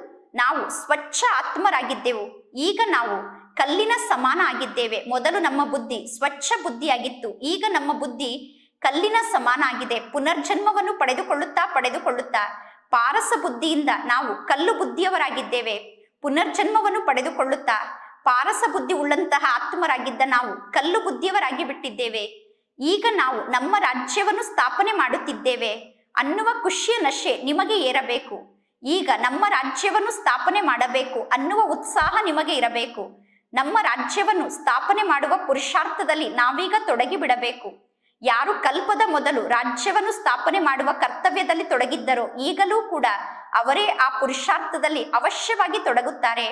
ನಾವು ಸ್ವಚ್ಛ ಆತ್ಮರಾಗಿದ್ದೆವು, ಈಗ ನಾವು ಕಲ್ಲಿನ ಸಮಾನ ಆಗಿದ್ದೇವೆ. ಮೊದಲು ನಮ್ಮ ಬುದ್ಧಿ ಸ್ವಚ್ಛ ಬುದ್ಧಿಯಾಗಿತ್ತು, ಈಗ ನಮ್ಮ ಬುದ್ಧಿ ಕಲ್ಲಿನ ಸಮಾನ ಆಗಿದೆ ಪುನರ್ಜನ್ಮವನ್ನು ಪಡೆದುಕೊಳ್ಳುತ್ತಾ ಪಡೆದುಕೊಳ್ಳುತ್ತಾ ಪಾರಸ ಬುದ್ಧಿಯಿಂದ ನಾವು ಕಲ್ಲು ಬುದ್ಧಿಯವರಾಗಿದ್ದೇವೆ. ಪುನರ್ಜನ್ಮವನ್ನು ಪಡೆದುಕೊಳ್ಳುತ್ತಾ ಪಾರಸ ಬುದ್ಧಿ ಉಳ್ಳಂತಹ ಆತ್ಮರಾಗಿದ್ದ ನಾವು ಕಲ್ಲು ಬುದ್ಧಿಯವರಾಗಿ ಬಿಟ್ಟಿದ್ದೇವೆ. ಈಗ ನಾವು ನಮ್ಮ ರಾಜ್ಯವನ್ನು ಸ್ಥಾಪನೆ ಮಾಡುತ್ತಿದ್ದೇವೆ. ಅನ್ನುವ ಖುಷಿಯ ನಶೆ ನಿಮಗೆ ಏರಬೇಕು. ಈಗ ನಮ್ಮ ರಾಜ್ಯವನ್ನು ಸ್ಥಾಪನೆ ಮಾಡಬೇಕು ಅನ್ನುವ ಉತ್ಸಾಹ ನಿಮಗೆ ಇರಬೇಕು. ನಮ್ಮ ರಾಜ್ಯವನ್ನು ಸ್ಥಾಪನೆ ಮಾಡುವ ಪುರುಷಾರ್ಥದಲ್ಲಿ ನಾವೀಗ ತೊಡಗಿ ಬಿಡಬೇಕು ಯಾರು ಕಲ್ಪದ ಮೊದಲು ರಾಜ್ಯವನ್ನು ಸ್ಥಾಪನೆ ಮಾಡುವ ಕರ್ತವ್ಯದಲ್ಲಿ ತೊಡಗಿದ್ದರೋ ಈಗಲೂ ಕೂಡ ಅವರೇ ಆ ಪುರುಷಾರ್ಥದಲ್ಲಿ ಅವಶ್ಯವಾಗಿ ತೊಡಗುತ್ತಾರೆ.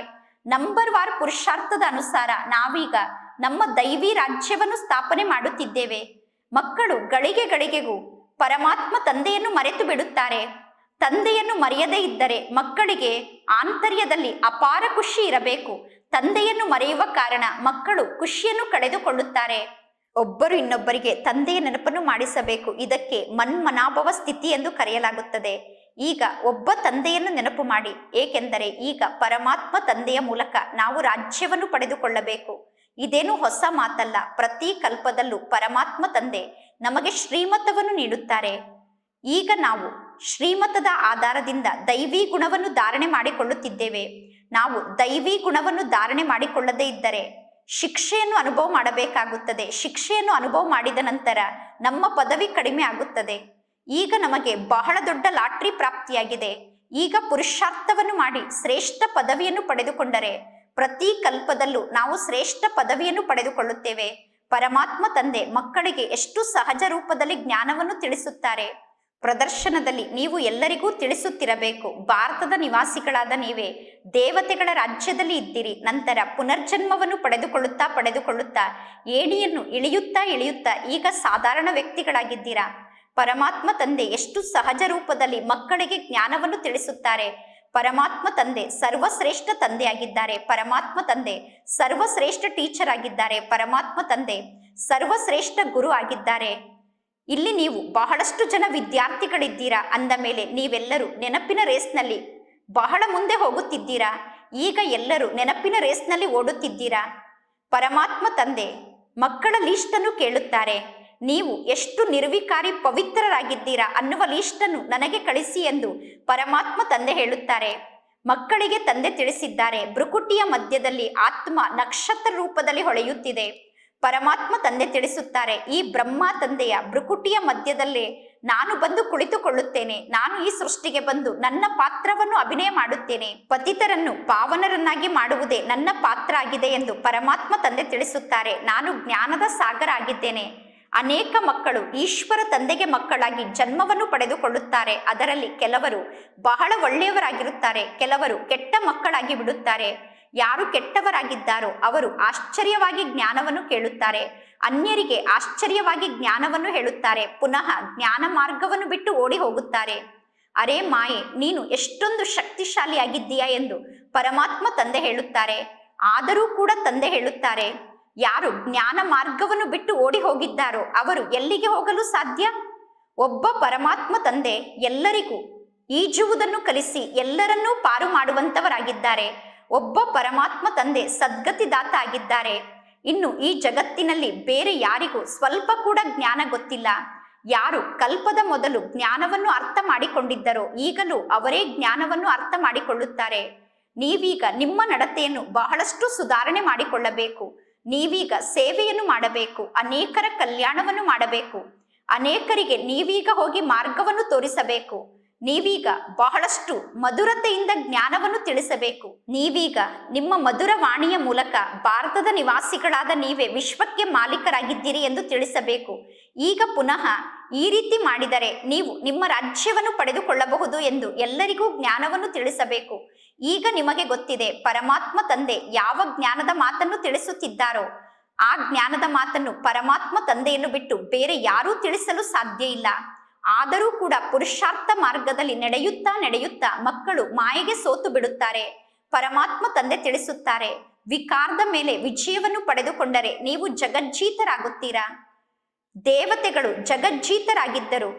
ನಂಬರ್ ವಾರ್ ಪುರುಷಾರ್ಥದ ಅನುಸಾರ ನಾವೀಗ ನಮ್ಮ ದೈವಿ ರಾಜ್ಯವನ್ನು ಸ್ಥಾಪನೆ ಮಾಡುತ್ತಿದ್ದೇವೆ. ಮಕ್ಕಳು ಗಳಿಗೆ ಗಳಿಗೆಗೂ ಪರಮಾತ್ಮ ತಂದೆಯನ್ನು ಮರೆತು ಬಿಡುತ್ತಾರೆ. ತಂದೆಯನ್ನು ಮರೆಯದೇ ಇದ್ದರೆ ಮಕ್ಕಳಿಗೆ ಆಂತರ್ಯದಲ್ಲಿ ಅಪಾರ ಖುಷಿ ಇರಬೇಕು. ತಂದೆಯನ್ನು ಮರೆಯುವ ಕಾರಣ ಮಕ್ಕಳು ಖುಷಿಯನ್ನು ಕಳೆದುಕೊಳ್ಳುತ್ತಾರೆ. ಒಬ್ಬರು ಇನ್ನೊಬ್ಬರಿಗೆ ತಂದೆಯ ನೆನಪನ್ನು ಮಾಡಿಸಬೇಕು. ಇದಕ್ಕೆ ಮನ್ಮನಾಭವ ಸ್ಥಿತಿ ಎಂದು ಕರೆಯಲಾಗುತ್ತದೆ. ಈಗ ಒಬ್ಬ ತಂದೆಯನ್ನು ನೆನಪು ಮಾಡಿ. ಏಕೆಂದರೆ ಈಗ ಪರಮಾತ್ಮ ತಂದೆಯ ಮೂಲಕ ನಾವು ರಾಜ್ಯವನ್ನು ಪಡೆದುಕೊಳ್ಳಬೇಕು. ಇದೇನು ಹೊಸ ಮಾತಲ್ಲ. ಪ್ರತಿ ಕಲ್ಪದಲ್ಲೂ ಪರಮಾತ್ಮ ತಂದೆ ನಮಗೆ ಶ್ರೀಮತವನ್ನು ನೀಡುತ್ತಾರೆ. ಈಗ ನಾವು ಶ್ರೀಮತದ ಆಧಾರದಿಂದ ದೈವಿ ಗುಣವನ್ನು ಧಾರಣೆ ಮಾಡಿಕೊಳ್ಳುತ್ತಿದ್ದೇವೆ. ನಾವು ದೈವಿ ಗುಣವನ್ನು ಧಾರಣೆ ಮಾಡಿಕೊಳ್ಳದೇ ಇದ್ದರೆ ಶಿಕ್ಷೆಯನ್ನು ಅನುಭವ ಮಾಡಬೇಕಾಗುತ್ತದೆ. ಶಿಕ್ಷೆಯನ್ನು ಅನುಭವ ಮಾಡಿದ ನಂತರ ನಮ್ಮ ಪದವಿ ಕಡಿಮೆ ಆಗುತ್ತದೆ. ಈಗ ನಮಗೆ ಬಹಳ ದೊಡ್ಡ ಲಾಟ್ರಿ ಪ್ರಾಪ್ತಿಯಾಗಿದೆ. ಈಗ ಪುರುಷಾರ್ಥವನ್ನು ಮಾಡಿ ಶ್ರೇಷ್ಠ ಪದವಿಯನ್ನು ಪಡೆದುಕೊಂಡರೆ ಪ್ರತಿ ಕಲ್ಪದಲ್ಲೂ ನಾವು ಶ್ರೇಷ್ಠ ಪದವಿಯನ್ನು ಪಡೆದುಕೊಳ್ಳುತ್ತೇವೆ. ಪರಮಾತ್ಮ ತಂದೆ ಮಕ್ಕಳಿಗೆ ಎಷ್ಟು ಸಹಜ ರೂಪದಲ್ಲಿ ಜ್ಞಾನವನ್ನು ತಿಳಿಸುತ್ತಾರೆ. ಪ್ರದರ್ಶನದಲ್ಲಿ ನೀವು ಎಲ್ಲರಿಗೂ ತಿಳಿಸುತ್ತಿರಬೇಕು. ಭಾರತದ ನಿವಾಸಿಗಳಾದ ನೀವೇ ದೇವತೆಗಳ ರಾಜ್ಯದಲ್ಲಿ ಇದ್ದೀರಿ. ನಂತರ ಪುನರ್ಜನ್ಮವನ್ನು ಪಡೆದುಕೊಳ್ಳುತ್ತಾ ಪಡೆದುಕೊಳ್ಳುತ್ತಾ ಏಣಿಯನ್ನು ಇಳಿಯುತ್ತಾ ಇಳಿಯುತ್ತಾ ಈಗ ಸಾಧಾರಣ ವ್ಯಕ್ತಿಗಳಾಗಿದ್ದೀರಾ? ಪರಮಾತ್ಮ ತಂದೆ ಎಷ್ಟು ಸಹಜ ರೂಪದಲ್ಲಿ ಮಕ್ಕಳಿಗೆ ಜ್ಞಾನವನ್ನು ತಿಳಿಸುತ್ತಾರೆ. ಪರಮಾತ್ಮ ತಂದೆ ಸರ್ವಶ್ರೇಷ್ಠ ತಂದೆಯಾಗಿದ್ದಾರೆ. ಪರಮಾತ್ಮ ತಂದೆ ಸರ್ವಶ್ರೇಷ್ಠ ಟೀಚರ್ ಆಗಿದ್ದಾರೆ. ಪರಮಾತ್ಮ ತಂದೆ ಸರ್ವಶ್ರೇಷ್ಠ ಗುರು ಆಗಿದ್ದಾರೆ. ಇಲ್ಲಿ ನೀವು ಬಹಳಷ್ಟು ಜನ ವಿದ್ಯಾರ್ಥಿಗಳಿದ್ದೀರಾ ಅಂದ ಮೇಲೆ ನೀವೆಲ್ಲರೂ ನೆನಪಿನ ರೇಸ್ನಲ್ಲಿ ಬಹಳ ಮುಂದೆ ಹೋಗುತ್ತಿದ್ದೀರಾ? ಈಗ ಎಲ್ಲರೂ ನೆನಪಿನ ರೇಸ್ನಲ್ಲಿ ಓಡುತ್ತಿದ್ದೀರಾ? ಪರಮಾತ್ಮ ತಂದೆ, ಮಕ್ಕಳ ಲೀಸ್ಟನ್ನು ಕೇಳುತ್ತಾರೆ. ನೀವು ಎಷ್ಟು ನಿರ್ವಿಕಾರಿ ಪವಿತ್ರರಾಗಿದ್ದೀರಾ ಅನ್ನುವ ಲೀಸ್ಟನ್ನು ನನಗೆ ಕಳಿಸಿ ಎಂದು ಪರಮಾತ್ಮ ತಂದೆ ಹೇಳುತ್ತಾರೆ. ಮಕ್ಕಳಿಗೆ ತಂದೆ ತಿಳಿಸಿದ್ದಾರೆ, ಭ್ರುಕುಟಿಯ ಮಧ್ಯದಲ್ಲಿ ಆತ್ಮ ನಕ್ಷತ್ರ ರೂಪದಲ್ಲಿ ಹೊಳೆಯುತ್ತಿದೆ. ಪರಮಾತ್ಮ ತಂದೆ ತಿಳಿಸುತ್ತಾರೆ, ಈ ಬ್ರಹ್ಮ ತಂದೆಯ ಭ್ರುಕುಟಿಯ ಮಧ್ಯದಲ್ಲೇ ನಾನು ಬಂದು ಕುಳಿತುಕೊಳ್ಳುತ್ತೇನೆ, ನಾನು ಈ ಸೃಷ್ಟಿಗೆ ಬಂದು ನನ್ನ ಪಾತ್ರವನ್ನು ಅಭಿನಯ ಮಾಡುತ್ತೇನೆ, ಪತಿತರನ್ನು ಪಾವನರನ್ನಾಗಿ ಮಾಡುವುದೇ ನನ್ನ ಪಾತ್ರ ಆಗಿದೆ ಎಂದು ಪರಮಾತ್ಮ ತಂದೆ ತಿಳಿಸುತ್ತಾರೆ, ನಾನು ಜ್ಞಾನದ ಸಾಗರ ಆಗಿದ್ದೇನೆ. ಅನೇಕ ಮಕ್ಕಳು ಈಶ್ವರ ತಂದೆಗೆ ಮಕ್ಕಳಾಗಿ ಜನ್ಮವನ್ನು ಪಡೆದುಕೊಳ್ಳುತ್ತಾರೆ, ಅದರಲ್ಲಿ ಕೆಲವರು ಬಹಳ ಒಳ್ಳೆಯವರಾಗಿರುತ್ತಾರೆ, ಕೆಲವರು ಕೆಟ್ಟ ಮಕ್ಕಳಾಗಿ ಬಿಡುತ್ತಾರೆ. ಯಾರು ಕೆಟ್ಟವರಾಗಿದ್ದಾರೋ ಅವರು ಆಶ್ಚರ್ಯವಾಗಿ ಜ್ಞಾನವನ್ನು ಕೇಳುತ್ತಾರೆ. ಅನ್ಯರಿಗೆ ಆಶ್ಚರ್ಯವಾಗಿ ಜ್ಞಾನವನ್ನು ಹೇಳುತ್ತಾರೆ. ಪುನಃ ಜ್ಞಾನ ಮಾರ್ಗವನ್ನು ಬಿಟ್ಟು ಓಡಿ ಹೋಗುತ್ತಾರೆ. ಅರೇ ಮಾಯೆ, ನೀನು ಎಷ್ಟೊಂದು ಶಕ್ತಿಶಾಲಿಯಾಗಿದ್ದೀಯಾ ಎಂದು ಪರಮಾತ್ಮ ತಂದೆ ಹೇಳುತ್ತಾರೆ. ಆದರೂ ಕೂಡ ತಂದೆ ಹೇಳುತ್ತಾರೆ, ಯಾರು ಜ್ಞಾನ ಮಾರ್ಗವನ್ನು ಬಿಟ್ಟು ಓಡಿ ಹೋಗಿದ್ದಾರೋ ಅವರು ಎಲ್ಲಿಗೆ ಹೋಗಲು ಸಾಧ್ಯ? ಒಬ್ಬ ಪರಮಾತ್ಮ ತಂದೆ ಎಲ್ಲರಿಗೂ ಈಜುವುದನ್ನು ಕಲಿಸಿ ಎಲ್ಲರನ್ನೂ ಪಾರು ಮಾಡುವಂತವರಾಗಿದ್ದಾರೆ. ಒಬ್ಬ ಪರಮಾತ್ಮ ತಂದೆ ಸದ್ಗತಿದಾತ ಆಗಿದ್ದಾರೆ ಇನ್ನು ಈ ಜಗತ್ತಿನಲ್ಲಿ ಬೇರೆ ಯಾರಿಗೂ ಸ್ವಲ್ಪ ಕೂಡ ಜ್ಞಾನ ಗೊತ್ತಿಲ್ಲ. ಯಾರು ಕಲ್ಪದ ಮೊದಲು ಜ್ಞಾನವನ್ನು ಅರ್ಥ ಮಾಡಿಕೊಂಡಿದ್ದರೋ ಈಗಲೂ ಅವರೇ ಜ್ಞಾನವನ್ನು ಅರ್ಥ ಮಾಡಿಕೊಳ್ಳುತ್ತಾರೆ. ನೀವೀಗ ನಿಮ್ಮ ನಡತೆಯನ್ನು ಬಹಳಷ್ಟು ಸುಧಾರಣೆ ಮಾಡಿಕೊಳ್ಳಬೇಕು. ನೀವೀಗ ಸೇವೆಯನ್ನು ಮಾಡಬೇಕು, ಅನೇಕರ ಕಲ್ಯಾಣವನ್ನು ಮಾಡಬೇಕು. ಅನೇಕರಿಗೆ ನೀವೀಗ ಹೋಗಿ ಮಾರ್ಗವನ್ನು ತೋರಿಸಬೇಕು. ನೀವೀಗ ಬಹಳಷ್ಟು ಮಧುರತೆಯಿಂದ ಜ್ಞಾನವನ್ನು ತಿಳಿಸಬೇಕು. ನೀವೀಗ ನಿಮ್ಮ ಮಧುರ ವಾಣಿಯ ಮೂಲಕ ಭಾರತದ ನಿವಾಸಿಗಳಾದ ನೀವೇ ವಿಶ್ವಕ್ಕೆ ಮಾಲೀಕರಾಗಿದ್ದೀರಿ ಎಂದು ತಿಳಿಸಬೇಕು. ಈಗ ಪುನಃ ಈ ರೀತಿ ಮಾಡಿದರೆ ನೀವು ನಿಮ್ಮ ರಾಜ್ಯವನ್ನು ಪಡೆದುಕೊಳ್ಳಬಹುದು ಎಂದು ಎಲ್ಲರಿಗೂ ಜ್ಞಾನವನ್ನು ತಿಳಿಸಬೇಕು. ಈಗ ನಿಮಗೆ ಗೊತ್ತಿದೆ ಪರಮಾತ್ಮ ತಂದೆ ಯಾವ ಜ್ಞಾನದ ಮಾತನ್ನು ತಿಳಿಸುತ್ತಿದ್ದಾರೋ. ಆ ಜ್ಞಾನದ ಮಾತನ್ನು ಪರಮಾತ್ಮ ತಂದೆಯನ್ನು ಬಿಟ್ಟು ಬೇರೆ ಯಾರೂ ತಿಳಿಸಲು ಸಾಧ್ಯ ಇಲ್ಲ. ಆದರೂ ಕೂಡ ಪುರುಷಾರ್ಥ ಮಾರ್ಗದಲ್ಲಿ ನಡೆಯುತ್ತಾ ನಡೆಯುತ್ತಾ ಮಕ್ಕಳು ಮಾಯೆಗೆ ಸೋತು ಬಿಡುತ್ತಾರೆ. ಪರಮಾತ್ಮ ತಂದೆ ತಿಳಿಸುತ್ತಾರೆ, ವಿಕಾರದ ಮೇಲೆ ವಿಜಯವನ್ನು ಪಡೆದುಕೊಂಡರೆ ನೀವು ಜಗಜ್ಜೀತರಾಗುತ್ತೀರಾ? ದೇವತೆಗಳು ಜಗಜ್ಜೀತರಾಗಿದ್ದರು.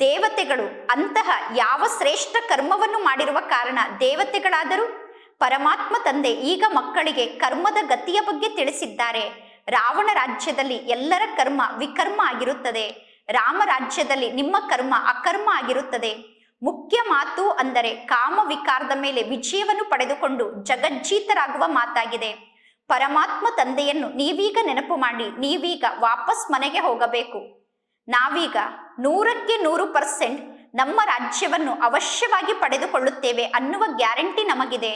ದೇವತೆಗಳು ಅಂತಹ ಯಾವ ಶ್ರೇಷ್ಠ ಕರ್ಮವನ್ನು ಮಾಡಿರುವ ಕಾರಣ ದೇವತೆಗಳಾದರೂ? ಪರಮಾತ್ಮ ತಂದೆ ಈಗ ಮಕ್ಕಳಿಗೆ ಕರ್ಮದ ಗತಿಯ ಬಗ್ಗೆ ತಿಳಿಸಿದ್ದಾರೆ. ರಾವಣ ರಾಜ್ಯದಲ್ಲಿ ಎಲ್ಲರ ಕರ್ಮ ವಿಕರ್ಮ ಆಗಿರುತ್ತದೆ. ರಾಮ ರಾಜ್ಯದಲ್ಲಿ ನಿಮ್ಮ ಕರ್ಮ ಅಕರ್ಮ ಆಗಿರುತ್ತದೆ. ಮುಖ್ಯ ಮಾತು ಅಂದರೆ ಕಾಮ ವಿಕಾರದ ಮೇಲೆ ವಿಜಯವನ್ನು ಪಡೆದುಕೊಂಡು ಜಗಜ್ಜೀತರಾಗುವ ಮಾತಾಗಿದೆ. ಪರಮಾತ್ಮ ತಂದೆಯನ್ನು ನೀವೀಗ ನೆನಪು ಮಾಡಿ, ನೀವೀಗ ವಾಪಸ್ ಮನೆಗೆ ಹೋಗಬೇಕು. ನಾವೀಗ ನೂರಕ್ಕೆ ನೂರು ಪರ್ಸೆಂಟ್ ನಮ್ಮ ರಾಜ್ಯವನ್ನು ಅವಶ್ಯವಾಗಿ ಪಡೆದುಕೊಳ್ಳುತ್ತೇವೆ ಅನ್ನುವ ಗ್ಯಾರಂಟಿ ನಮಗಿದೆ.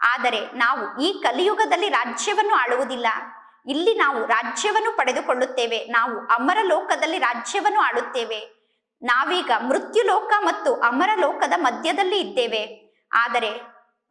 ಆದರೆ ನಾವು ಈ ಕಲಿಯುಗದಲ್ಲಿ ರಾಜ್ಯವನ್ನು ಆಳುವುದಿಲ್ಲ. ಇಲ್ಲಿ ನಾವು ರಾಜ್ಯವನ್ನು ಪಡೆದುಕೊಳ್ಳುತ್ತೇವೆ. ನಾವು ಅಮರ ಲೋಕದಲ್ಲಿ ರಾಜ್ಯವನ್ನು ಆಡುತ್ತೇವೆ ನಾವೀಗ ಮೃತ್ಯು ಲೋಕ ಮತ್ತು ಅಮರ ಲೋಕದ ಮಧ್ಯದಲ್ಲಿ ಇದ್ದೇವೆ. ಆದರೆ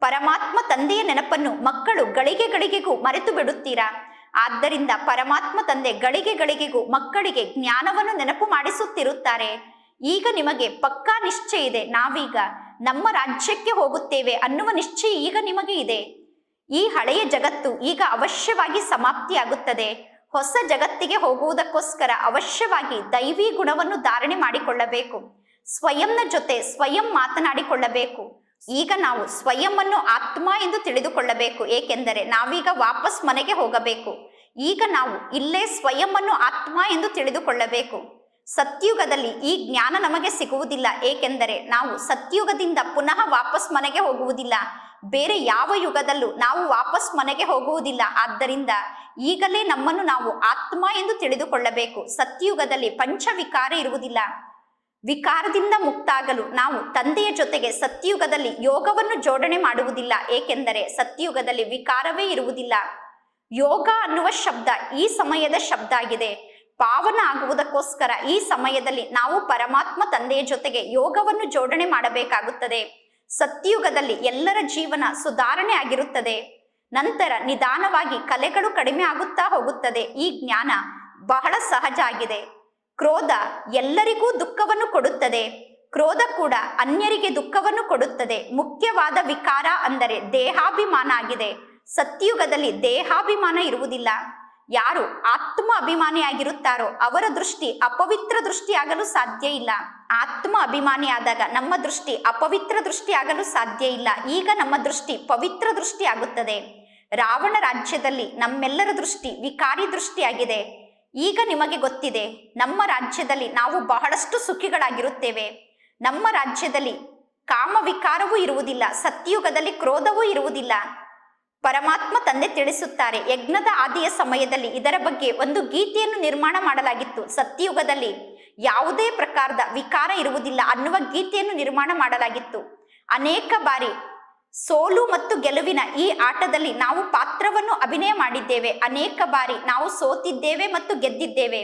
ಪರಮಾತ್ಮ ತಂದೆಯ ನೆನಪನ್ನು ಮಕ್ಕಳು ಗಳಿಗೆ ಗಳಿಗೆಗೂ ಮರೆತು ಬಿಡುತ್ತೀರಾ? ಆದ್ದರಿಂದ ಪರಮಾತ್ಮ ತಂದೆ ಗಳಿಗೆ ಗಳಿಗೆಗೂ ಮಕ್ಕಳಿಗೆ ಜ್ಞಾನವನ್ನು ನೆನಪು ಮಾಡಿಸುತ್ತಿರುತ್ತಾರೆ. ಈಗ ನಿಮಗೆ ಪಕ್ಕಾ ನಿಶ್ಚಯ ಇದೆ. ನಾವೀಗ ನಮ್ಮ ರಾಜ್ಯಕ್ಕೆ ಹೋಗುತ್ತೇವೆ ಅನ್ನುವ ನಿಶ್ಚಯ ಈಗ ನಿಮಗೆ ಇದೆ. ಈ ಹಳೆಯ ಜಗತ್ತು ಈಗ ಅವಶ್ಯವಾಗಿ ಸಮಾಪ್ತಿಯಾಗುತ್ತದೆ. ಹೊಸ ಜಗತ್ತಿಗೆ ಹೋಗುವುದಕ್ಕೋಸ್ಕರ ಅವಶ್ಯವಾಗಿ ದೈವಿ ಗುಣವನ್ನು ಧಾರಣೆ ಮಾಡಿಕೊಳ್ಳಬೇಕು. ಸ್ವಯಂನ ಜೊತೆ ಸ್ವಯಂ ಮಾತನಾಡಿಕೊಳ್ಳಬೇಕು. ಈಗ ನಾವು ಸ್ವಯಂವನ್ನು ಆತ್ಮ ಎಂದು ತಿಳಿದುಕೊಳ್ಳಬೇಕು, ಏಕೆಂದರೆ ನಾವೀಗ ವಾಪಸ್ ಮನೆಗೆ ಹೋಗಬೇಕು. ಈಗ ನಾವು ಇಲ್ಲೇ ಸ್ವಯಂವನ್ನು ಆತ್ಮ ಎಂದು ತಿಳಿದುಕೊಳ್ಳಬೇಕು. ಸತ್ಯುಗದಲ್ಲಿ ಈ ಜ್ಞಾನ ನಮಗೆ ಸಿಗುವುದಿಲ್ಲ, ಏಕೆಂದರೆ ನಾವು ಸತ್ಯುಗದಿಂದ ಪುನಃ ವಾಪಸ್ ಮನೆಗೆ ಹೋಗುವುದಿಲ್ಲ. ಬೇರೆ ಯಾವ ಯುಗದಲ್ಲೂ ನಾವು ವಾಪಸ್ ಮನೆಗೆ ಹೋಗುವುದಿಲ್ಲ. ಆದ್ದರಿಂದ ಈಗಲೇ ನಮ್ಮನ್ನು ನಾವು ಆತ್ಮ ಎಂದು ತಿಳಿದುಕೊಳ್ಳಬೇಕು. ಸತ್ಯಯುಗದಲ್ಲಿ ಪಂಚವಿಕಾರ ಇರುವುದಿಲ್ಲ. ವಿಕಾರದಿಂದ ಮುಕ್ತಾಗಲು ನಾವು ತಂದೆಯ ಜೊತೆಗೆ ಸತ್ಯಯುಗದಲ್ಲಿ ಯೋಗವನ್ನು ಜೋಡಣೆ ಮಾಡುವುದಿಲ್ಲ. ಏಕೆಂದರೆ ಸತ್ಯಯುಗದಲ್ಲಿ ವಿಕಾರವೇ ಇರುವುದಿಲ್ಲ. ಯೋಗ ಅನ್ನುವ ಶಬ್ದ ಈ ಸಮಯದ ಶಬ್ದ ಆಗಿದೆ. ಪಾವನ ಆಗುವುದಕ್ಕೋಸ್ಕರ ಈ ಸಮಯದಲ್ಲಿ ನಾವು ಪರಮಾತ್ಮ ತಂದೆಯ ಜೊತೆಗೆ ಯೋಗವನ್ನು ಜೋಡಣೆ ಮಾಡಬೇಕಾಗುತ್ತದೆ. ಸತ್ಯುಗದಲ್ಲಿ ಎಲ್ಲರ ಜೀವನ ಸುಧಾರಣೆ ಆಗಿರುತ್ತದೆ. ನಂತರ ನಿಧಾನವಾಗಿ ಕಲೆಗಳು ಕಡಿಮೆ ಆಗುತ್ತಾ ಹೋಗುತ್ತದೆ. ಈ ಜ್ಞಾನ ಬಹಳ ಸಹಜ ಆಗಿದೆ. ಕ್ರೋಧ ಎಲ್ಲರಿಗೂ ದುಃಖವನ್ನು ಕೊಡುತ್ತದೆ. ಕ್ರೋಧ ಕೂಡ ಅನ್ಯರಿಗೆ ದುಃಖವನ್ನು ಕೊಡುತ್ತದೆ. ಮುಖ್ಯವಾದ ವಿಕಾರ ಅಂದರೆ ದೇಹಾಭಿಮಾನ ಆಗಿದೆ. ಸತ್ಯುಗದಲ್ಲಿ ದೇಹಾಭಿಮಾನ ಇರುವುದಿಲ್ಲ. ಯಾರು ಆತ್ಮ ಅಭಿಮಾನಿಯಾಗಿರುತ್ತಾರೋ ಅವರ ದೃಷ್ಟಿ ಅಪವಿತ್ರ ದೃಷ್ಟಿಯಾಗಲು ಸಾಧ್ಯ ಇಲ್ಲ. ಆತ್ಮ ಅಭಿಮಾನಿಯಾದಾಗ ನಮ್ಮ ದೃಷ್ಟಿ ಅಪವಿತ್ರ ದೃಷ್ಟಿಯಾಗಲು ಸಾಧ್ಯ ಇಲ್ಲ. ಈಗ ನಮ್ಮ ದೃಷ್ಟಿ ಪವಿತ್ರ ದೃಷ್ಟಿ ಆಗುತ್ತದೆ ರಾವಣ ರಾಜ್ಯದಲ್ಲಿ ನಮ್ಮೆಲ್ಲರ ದೃಷ್ಟಿ ವಿಕಾರಿ ದೃಷ್ಟಿಯಾಗಿದೆ. ಈಗ ನಿಮಗೆ ಗೊತ್ತಿದೆ, ನಮ್ಮ ರಾಜ್ಯದಲ್ಲಿ ನಾವು ಬಹಳಷ್ಟು ಸುಖಿಗಳಾಗಿರುತ್ತೇವೆ. ನಮ್ಮ ರಾಜ್ಯದಲ್ಲಿ ಕಾಮ ವಿಕಾರವೂ ಇರುವುದಿಲ್ಲ, ಸತ್ಯುಗದಲ್ಲಿ ಕ್ರೋಧವೂ ಇರುವುದಿಲ್ಲ. ಪರಮಾತ್ಮ ತಂದೆ ತಿಳಿಸುತ್ತಾರೆ. ಯಜ್ಞದ ಆದಿಯ ಸಮಯದಲ್ಲಿ ಇದರ ಬಗ್ಗೆ ಒಂದು ಗೀತೆಯನ್ನು ನಿರ್ಮಾಣ ಮಾಡಲಾಗಿತ್ತು. ಸತ್ಯಯುಗದಲ್ಲಿ ಯಾವುದೇ ಪ್ರಕಾರದ ವಿಕಾರ ಇರುವುದಿಲ್ಲ ಅನ್ನುವ ಗೀತೆಯನ್ನು ನಿರ್ಮಾಣ ಮಾಡಲಾಗಿತ್ತು. ಅನೇಕ ಬಾರಿ ಸೋಲು ಮತ್ತು ಗೆಲುವಿನ ಈ ಆಟದಲ್ಲಿ ನಾವು ಪಾತ್ರವನ್ನು ಅಭಿನಯ ಮಾಡಿದ್ದೇವೆ. ಅನೇಕ ಬಾರಿ ನಾವು ಸೋತಿದ್ದೇವೆ ಮತ್ತು ಗೆದ್ದಿದ್ದೇವೆ.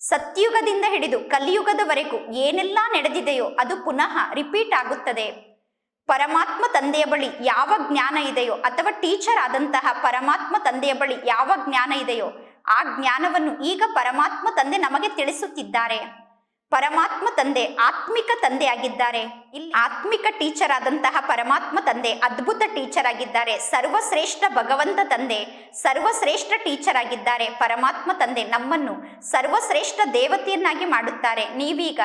ಸತ್ಯಯುಗದಿಂದ ಹಿಡಿದು ಕಲಿಯುಗದವರೆಗೂ ಏನೆಲ್ಲ ನಡೆದಿದೆಯೋ ಅದು ಪುನಃ ರಿಪೀಟ್ ಆಗುತ್ತದೆ. ಪರಮಾತ್ಮ ತಂದೆಯ ಬಳಿ ಯಾವ ಜ್ಞಾನ ಇದೆಯೋ ಅಥವಾ ಟೀಚರ್ ಆದಂತಹ ಪರಮಾತ್ಮ ತಂದೆಯ ಬಳಿ ಯಾವ ಜ್ಞಾನ ಇದೆಯೋ ಆ ಜ್ಞಾನವನ್ನು ಈಗ ಪರಮಾತ್ಮ ತಂದೆ ನಮಗೆ ತಿಳಿಸುತ್ತಿದ್ದಾರೆ. ಪರಮಾತ್ಮ ತಂದೆ ಆತ್ಮಿಕ ತಂದೆ ಆಗಿದ್ದಾರೆ ಇಲ್ಲಿ ಆತ್ಮಿಕ ಟೀಚರ್ ಆದಂತಹ ಪರಮಾತ್ಮ ತಂದೆ ಅದ್ಭುತ ಟೀಚರ್ ಆಗಿದ್ದಾರೆ. ಸರ್ವಶ್ರೇಷ್ಠ ಭಗವಂತ ತಂದೆ ಸರ್ವಶ್ರೇಷ್ಠ ಟೀಚರ್ ಆಗಿದ್ದಾರೆ. ಪರಮಾತ್ಮ ತಂದೆ ನಮ್ಮನ್ನು ಸರ್ವಶ್ರೇಷ್ಠ ದೇವತೆಯನ್ನಾಗಿ ಮಾಡುತ್ತಾರೆ. ನೀವೀಗ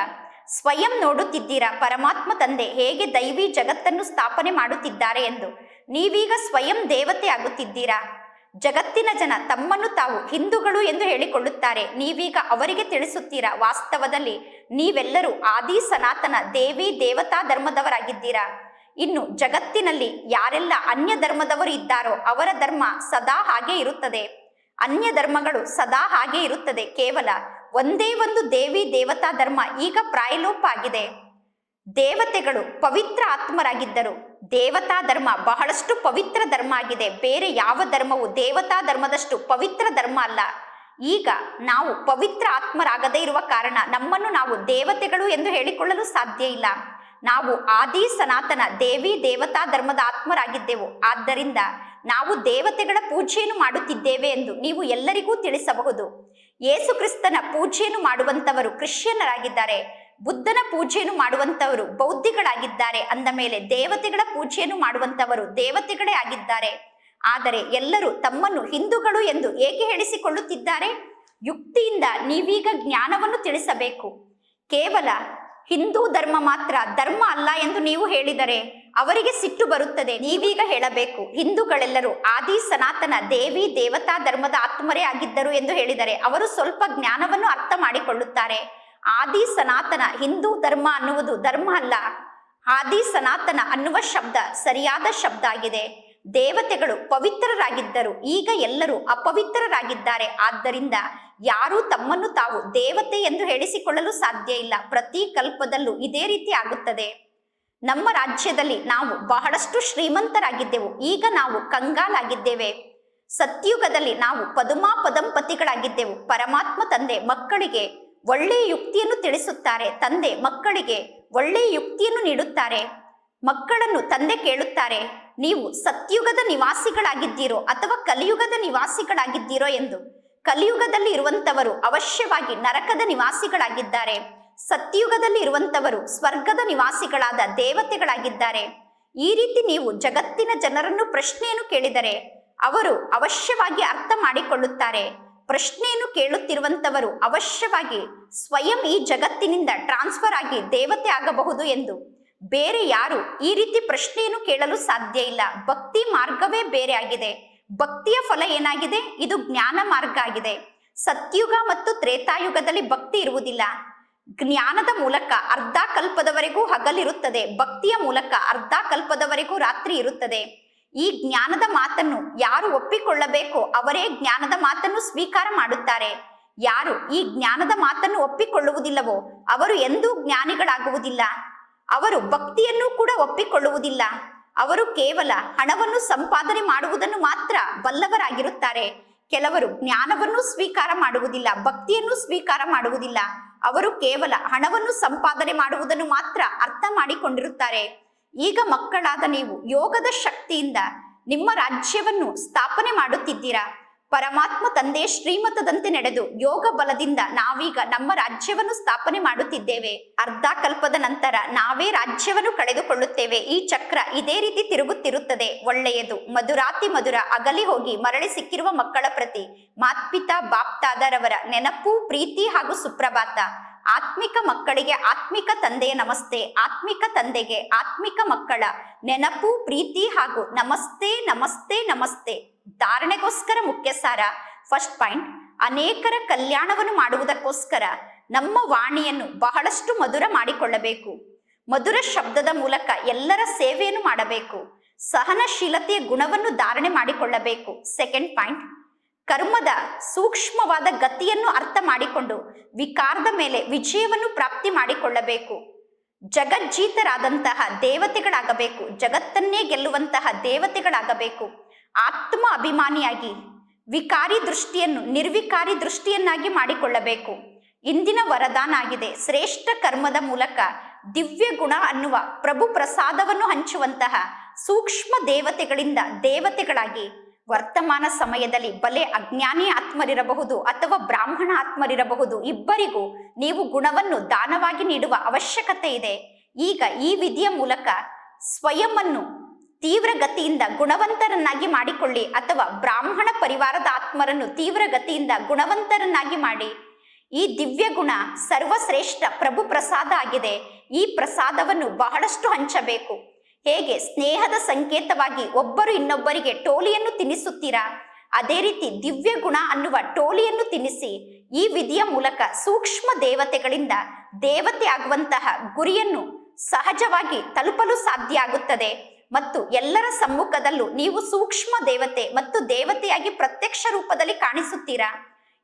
ಸ್ವಯಂ ನೋಡುತ್ತಿದ್ದೀರಾ? ಪರಮಾತ್ಮ ತಂದೆ, ಹೇಗೆ ದೈವಿ ಜಗತ್ತನ್ನು ಸ್ಥಾಪನೆ ಮಾಡುತ್ತಿದ್ದಾರೆ ಎಂದು? ನೀವೀಗ ಸ್ವಯಂ ದೇವತೆ ಆಗುತ್ತಿದ್ದೀರಾ? ಜಗತ್ತಿನ ಜನ ತಮ್ಮನ್ನು ತಾವು ಹಿಂದೂಗಳು ಎಂದು ಹೇಳಿಕೊಳ್ಳುತ್ತಾರೆ. ನೀವೀಗ ಅವರಿಗೆ ತಿಳಿಸುತ್ತೀರಾ? ವಾಸ್ತವದಲ್ಲಿ ನೀವೆಲ್ಲರೂ ಆದಿ ಸನಾತನ ದೇವಿ ದೇವತಾ ಧರ್ಮದವರಾಗಿದ್ದೀರಾ? ಇನ್ನು ಜಗತ್ತಿನಲ್ಲಿ ಯಾರೆಲ್ಲ ಅನ್ಯ ಧರ್ಮದವರು ಇದ್ದಾರೋ ಅವರ ಧರ್ಮ ಸದಾ ಹಾಗೆ ಇರುತ್ತದೆ. ಅನ್ಯ ಧರ್ಮಗಳು ಸದಾ ಹಾಗೆ ಇರುತ್ತದೆ. ಕೇವಲ ಒಂದೇ ಒಂದು ದೇವಿ ದೇವತಾ ಧರ್ಮ ಈಗ ಪ್ರಾಯಲೋಪ ಆಗಿದೆ ದೇವತೆಗಳು ಪವಿತ್ರ ಆತ್ಮರಾಗಿದ್ದರು. ದೇವತಾ ಧರ್ಮ ಬಹಳಷ್ಟು ಪವಿತ್ರ ಧರ್ಮ ಆಗಿದೆ. ಬೇರೆ ಯಾವ ಧರ್ಮವು ದೇವತಾ ಧರ್ಮದಷ್ಟು ಪವಿತ್ರ ಧರ್ಮ ಅಲ್ಲ. ಈಗ ನಾವು ಪವಿತ್ರ ಆತ್ಮರಾಗದೇ ಇರುವ ಕಾರಣ ನಮ್ಮನ್ನು ನಾವು ದೇವತೆಗಳು ಎಂದು ಹೇಳಿಕೊಳ್ಳಲು ಸಾಧ್ಯ ಇಲ್ಲ. ನಾವು ಆದಿ ಸನಾತನ ದೇವಿ ದೇವತಾ ಧರ್ಮದ ಆತ್ಮರಾಗಿದ್ದೆವು. ಆದ್ದರಿಂದ ನಾವು ದೇವತೆಗಳ ಪೂಜೆಯನ್ನು ಮಾಡುತ್ತಿದ್ದೇವೆ ಎಂದು ನೀವು ಎಲ್ಲರಿಗೂ ತಿಳಿಸಬಹುದು. ಯೇಸು ಕ್ರಿಸ್ತನ ಪೂಜೆಯನ್ನು ಮಾಡುವಂತವರು ಕ್ರಿಶ್ಚಿಯನ್ನರಾಗಿದ್ದಾರೆ. ಬುದ್ಧನ ಪೂಜೆಯನ್ನು ಮಾಡುವಂತವರು ಬೌದ್ಧಿಗಳಾಗಿದ್ದಾರೆ. ಅಂದ ಮೇಲೆ ದೇವತೆಗಳ ಪೂಜೆಯನ್ನು ಮಾಡುವಂತವರು ದೇವತೆಗಳೇ ಆಗಿದ್ದಾರೆ. ಆದರೆ ಎಲ್ಲರೂ ತಮ್ಮನ್ನು ಹಿಂದೂಗಳು ಎಂದು ಏಕೆ ಹೇಳಿಸಿಕೊಳ್ಳುತ್ತಿದ್ದಾರೆ? ಯುಕ್ತಿಯಿಂದ ನೀವೀಗ ಜ್ಞಾನವನ್ನು ತಿಳಿಸಬೇಕು. ಕೇವಲ ಹಿಂದೂ ಧರ್ಮ ಮಾತ್ರ, ಧರ್ಮ ಅಲ್ಲ ಎಂದು ನೀವು ಹೇಳಿದರೆ ಅವರಿಗೆ ಸಿಟ್ಟು ಬರುತ್ತದೆ. ನೀವೀಗ ಹೇಳಬೇಕು, ಹಿಂದೂಗಳೆಲ್ಲರೂ ಆದಿ ಸನಾತನ ದೇವಿ ದೇವತಾ ಧರ್ಮದ ಆತ್ಮರೇ ಆಗಿದ್ದರು ಎಂದು ಹೇಳಿದರೆ ಅವರು ಸ್ವಲ್ಪ ಜ್ಞಾನವನ್ನು ಅರ್ಥ ಮಾಡಿಕೊಳ್ಳುತ್ತಾರೆ. ಆದಿ ಸನಾತನ ಹಿಂದೂ ಧರ್ಮ ಅನ್ನುವುದು ಧರ್ಮ ಅಲ್ಲ. ಆದಿ ಸನಾತನ ಅನ್ನುವ ಶಬ್ದ ಸರಿಯಾದ ಶಬ್ದ ಆಗಿದೆ. ದೇವತೆಗಳು ಪವಿತ್ರರಾಗಿದ್ದರು. ಈಗ ಎಲ್ಲರೂ ಅಪವಿತ್ರರಾಗಿದ್ದಾರೆ. ಆದ್ದರಿಂದ ಯಾರೂ ತಮ್ಮನ್ನು ತಾವು ದೇವತೆ ಎಂದು ಹೇಳಿಸಿಕೊಳ್ಳಲು ಸಾಧ್ಯ ಇಲ್ಲ. ಪ್ರತಿ ಕಲ್ಪದಲ್ಲೂ ಇದೇ ರೀತಿ ಆಗುತ್ತದೆ. ನಮ್ಮ ರಾಜ್ಯದಲ್ಲಿ ನಾವು ಬಹಳಷ್ಟು ಶ್ರೀಮಂತರಾಗಿದ್ದೆವು. ಈಗ ನಾವು ಕಂಗಾಲಾಗಿದ್ದೇವೆ. ಸತ್ಯುಗದಲ್ಲಿ ನಾವು ಪದುಮಾ ಪದಂಪತಿಗಳಾಗಿದ್ದೆವು. ಪರಮಾತ್ಮ ತಂದೆ ಮಕ್ಕಳಿಗೆ ಒಳ್ಳೆಯ ಯುಕ್ತಿಯನ್ನು ತಿಳಿಸುತ್ತಾರೆ. ತಂದೆ ಮಕ್ಕಳಿಗೆ ಒಳ್ಳೆಯ ಯುಕ್ತಿಯನ್ನು ನೀಡುತ್ತಾರೆ. ಮಕ್ಕಳನ್ನು ತಂದೆ ಕೇಳುತ್ತಾರೆ, ನೀವು ಸತ್ಯುಗದ ನಿವಾಸಿಗಳಾಗಿದ್ದೀರೋ ಅಥವಾ ಕಲಿಯುಗದ ನಿವಾಸಿಗಳಾಗಿದ್ದೀರೋ ಎಂದು. ಕಲಿಯುಗದಲ್ಲಿ ಇರುವಂತವರು ಅವಶ್ಯವಾಗಿ ನರಕದ ನಿವಾಸಿಗಳಾಗಿದ್ದಾರೆ. ಸತ್ಯುಗದಲ್ಲಿ ಇರುವಂತವರು ಸ್ವರ್ಗದ ನಿವಾಸಿಗಳಾದ ದೇವತೆಗಳಾಗಿದ್ದಾರೆ. ಈ ರೀತಿ ನೀವು ಜಗತ್ತಿನ ಜನರನ್ನು ಪ್ರಶ್ನೆಯನ್ನು ಕೇಳಿದರೆ, ಅವರು ಅವಶ್ಯವಾಗಿ ಅರ್ಥ ಮಾಡಿಕೊಳ್ಳುತ್ತಾರೆ. ಪ್ರಶ್ನೆಯನ್ನು ಕೇಳುತ್ತಿರುವಂತವರು ಅವಶ್ಯವಾಗಿ ಸ್ವಯಂ ಈ ಜಗತ್ತಿನಿಂದ ಟ್ರಾನ್ಸ್ಫರ್ ಆಗಿ ದೇವತೆ ಆಗಬಹುದು ಎಂದು. ಬೇರೆ ಯಾರು ಈ ರೀತಿ ಪ್ರಶ್ನೆಯನ್ನು ಕೇಳಲು ಸಾಧ್ಯ ಇಲ್ಲ. ಭಕ್ತಿ ಮಾರ್ಗವೇ ಬೇರೆ ಆಗಿದೆ. ಭಕ್ತಿಯ ಫಲ ಏನಾಗಿದೆ? ಇದು ಜ್ಞಾನ ಮಾರ್ಗ ಆಗಿದೆ. ಸತ್ಯುಗ ಮತ್ತು ತ್ರೇತಾಯುಗದಲ್ಲಿ ಭಕ್ತಿ ಇರುವುದಿಲ್ಲ. ಜ್ಞಾನದ ಮೂಲಕ ಅರ್ಧ ಕಲ್ಪದವರೆಗೂ ಹಗಲಿರುತ್ತದೆ. ಭಕ್ತಿಯ ಮೂಲಕ ಅರ್ಧ ಕಲ್ಪದವರೆಗೂ ರಾತ್ರಿ ಇರುತ್ತದೆ. ಈ ಜ್ಞಾನದ ಮಾತನ್ನು ಯಾರು ಒಪ್ಪಿಕೊಳ್ಳಬೇಕೋ ಅವರೇ ಜ್ಞಾನದ ಮಾತನ್ನು ಸ್ವೀಕಾರ ಮಾಡುತ್ತಾರೆ. ಯಾರು ಈ ಜ್ಞಾನದ ಮಾತನ್ನು ಒಪ್ಪಿಕೊಳ್ಳುವುದಿಲ್ಲವೋ ಅವರು ಎಂದೂ ಜ್ಞಾನಿಗಳಾಗುವುದಿಲ್ಲ. ಅವರು ಭಕ್ತಿಯನ್ನು ಕೂಡ ಒಪ್ಪಿಕೊಳ್ಳುವುದಿಲ್ಲ. ಅವರು ಕೇವಲ ಹಣವನ್ನು ಸಂಪಾದನೆ ಮಾಡುವುದನ್ನು ಮಾತ್ರ ಬಲ್ಲವರಾಗಿರುತ್ತಾರೆ. ಕೆಲವರು ಜ್ಞಾನವನ್ನು ಸ್ವೀಕಾರ ಮಾಡುವುದಿಲ್ಲ, ಭಕ್ತಿಯನ್ನು ಸ್ವೀಕಾರ ಮಾಡುವುದಿಲ್ಲ. ಅವರು ಕೇವಲ ಹಣವನ್ನು ಸಂಪಾದನೆ ಮಾಡುವುದನ್ನು ಮಾತ್ರ ಅರ್ಥ ಮಾಡಿಕೊಂಡಿರುತ್ತಾರೆ. ಈಗ ಮಕ್ಕಳಾದ ನೀವು ಯೋಗದ ಶಕ್ತಿಯಿಂದ ನಿಮ್ಮ ರಾಜ್ಯವನ್ನು ಸ್ಥಾಪನೆ ಮಾಡುತ್ತಿದ್ದೀರಾ? ಪರಮಾತ್ಮ ತಂದೆ ಶ್ರೀಮತದಂತೆ ನಡೆದು ಯೋಗ ಬಲದಿಂದ ನಾವೀಗ ನಮ್ಮ ರಾಜ್ಯವನ್ನು ಸ್ಥಾಪನೆ ಮಾಡುತ್ತಿದ್ದೇವೆ. ಅರ್ಧ ಕಲ್ಪದ ನಂತರ ನಾವೇ ರಾಜ್ಯವನ್ನು ಕಳೆದುಕೊಳ್ಳುತ್ತೇವೆ. ಈ ಚಕ್ರ ಇದೇ ರೀತಿ ತಿರುಗುತ್ತಿರುತ್ತದೆ. ಒಳ್ಳೆಯದು. ಮಧುರಾತಿ ಮಧುರ ಅಗಲಿ ಹೋಗಿ ಮರಳಿ ಸಿಕ್ಕಿರುವ ಮಕ್ಕಳ ಪ್ರತಿ. ಮಾತ್ಪಿತಾ ಬಾಪ್ತಾದರವರ ನೆನಪು, ಪ್ರೀತಿ ಹಾಗೂ ಸುಪ್ರಭಾತ. ಆತ್ಮಿಕ ಮಕ್ಕಳಿಗೆ ಆತ್ಮಿಕ ತಂದೆಯ ನಮಸ್ತೆ, ಆತ್ಮಿಕ ತಂದೆಗೆ ಆತ್ಮಿಕ ಮಕ್ಕಳ ನೆನಪು, ಪ್ರೀತಿ ಹಾಗೂ ನಮಸ್ತೆ ನಮಸ್ತೆ ನಮಸ್ತೆ. ಧಾರಣೆಗೋಸ್ಕರ ಮುಖ್ಯ ಸಾರ. ಫಸ್ಟ್ ಪಾಯಿಂಟ್, ಅನೇಕರ ಕಲ್ಯಾಣವನ್ನು ಮಾಡುವುದಕ್ಕೋಸ್ಕರ ನಮ್ಮ ವಾಣಿಯನ್ನು ಬಹಳಷ್ಟು ಮಧುರ ಮಾಡಿಕೊಳ್ಳಬೇಕು. ಮಧುರ ಶಬ್ದದ ಮೂಲಕ ಎಲ್ಲರ ಸೇವೆಯನ್ನು ಮಾಡಬೇಕು. ಸಹನಶೀಲತೆಯ ಗುಣವನ್ನು ಧಾರಣೆ ಮಾಡಿಕೊಳ್ಳಬೇಕು. ಸೆಕೆಂಡ್ ಪಾಯಿಂಟ್ ಕರ್ಮದ ಸೂಕ್ಷ್ಮವಾದ ಗತಿಯನ್ನು ಅರ್ಥ ಮಾಡಿಕೊಂಡು ವಿಕಾರದ ಮೇಲೆ ವಿಜಯವನ್ನು ಪ್ರಾಪ್ತಿ ಮಾಡಿಕೊಳ್ಳಬೇಕು. ಜಗಜ್ಜೀತರಾದಂತಹ ದೇವತೆಗಳಾಗಬೇಕು, ಜಗತ್ತನ್ನೇ ಗೆಲ್ಲುವಂತಹ ದೇವತೆಗಳಾಗಬೇಕು. ಆತ್ಮ ಅಭಿಮಾನಿಯಾಗಿ ವಿಕಾರಿ ದೃಷ್ಟಿಯನ್ನು, ನಿರ್ವಿಕಾರಿ ದೃಷ್ಟಿಯನ್ನಾಗಿ ಮಾಡಿಕೊಳ್ಳಬೇಕು. ಇಂದಿನ ವರದಾನ ಆಗಿದೆ, ಶ್ರೇಷ್ಠ ಕರ್ಮದ ಮೂಲಕ ದಿವ್ಯ ಗುಣ ಅನ್ನುವ ಪ್ರಭು ಪ್ರಸಾದವನ್ನು ಹಂಚುವಂತಹ ಸೂಕ್ಷ್ಮ ದೇವತೆಗಳಿಂದ ದೇವತೆಗಳಾಗಿ ವರ್ತಮಾನ ಸಮಯದಲ್ಲಿ ಬಲೆ ಅಜ್ಞಾನಿ ಆತ್ಮರಿರಬಹುದು ಅಥವಾ ಬ್ರಾಹ್ಮಣ ಆತ್ಮರಿರಬಹುದು, ಇಬ್ಬರಿಗೂ ನೀವು ಗುಣವನ್ನು ದಾನವಾಗಿ ನೀಡುವ ಅವಶ್ಯಕತೆ ಇದೆ. ಈಗ ಈ ವಿಧಿಯ ಮೂಲಕ ಸ್ವಯಂವನ್ನು ತೀವ್ರ ಗತಿಯಿಂದ ಗುಣವಂತರನ್ನಾಗಿ ಮಾಡಿಕೊಳ್ಳಿ ಅಥವಾ ಬ್ರಾಹ್ಮಣ ಪರಿವಾರದ ಆತ್ಮರನ್ನು ತೀವ್ರ ಗತಿಯಿಂದ ಗುಣವಂತರನ್ನಾಗಿ ಮಾಡಿ. ಈ ದಿವ್ಯ ಗುಣ ಸರ್ವಶ್ರೇಷ್ಠ ಪ್ರಭು ಪ್ರಸಾದ ಆಗಿದೆ. ಈ ಪ್ರಸಾದವನ್ನು ಬಹಳಷ್ಟು ಹಂಚಬೇಕು. ಹೇಗೆ ಸ್ನೇಹದ ಸಂಕೇತವಾಗಿ ಒಬ್ಬರು ಇನ್ನೊಬ್ಬರಿಗೆ ಟೋಲಿಯನ್ನು ತಿನ್ನಿಸುತ್ತೀರಾ? ಅದೇ ರೀತಿ ದಿವ್ಯ ಗುಣ ಅನ್ನುವ ಟೋಲಿಯನ್ನು ತಿನ್ನಿಸಿ, ಈ ವಿಧಿಯ ಮೂಲಕ ಸೂಕ್ಷ್ಮ ದೇವತೆಗಳಿಂದ ದೇವತೆ ಆಗುವಂತಹ ಗುರಿಯನ್ನು ಸಹಜವಾಗಿ ತಲುಪಲು ಸಾಧ್ಯ ಆಗುತ್ತದೆ. ಮತ್ತು ಎಲ್ಲರ ಸಮ್ಮುಖದಲ್ಲೂ ನೀವು ಸೂಕ್ಷ್ಮ ದೇವತೆ ಮತ್ತು ದೇವತೆಯಾಗಿ ಪ್ರತ್ಯಕ್ಷ ರೂಪದಲ್ಲಿ ಕಾಣಿಸುತ್ತೀರಾ?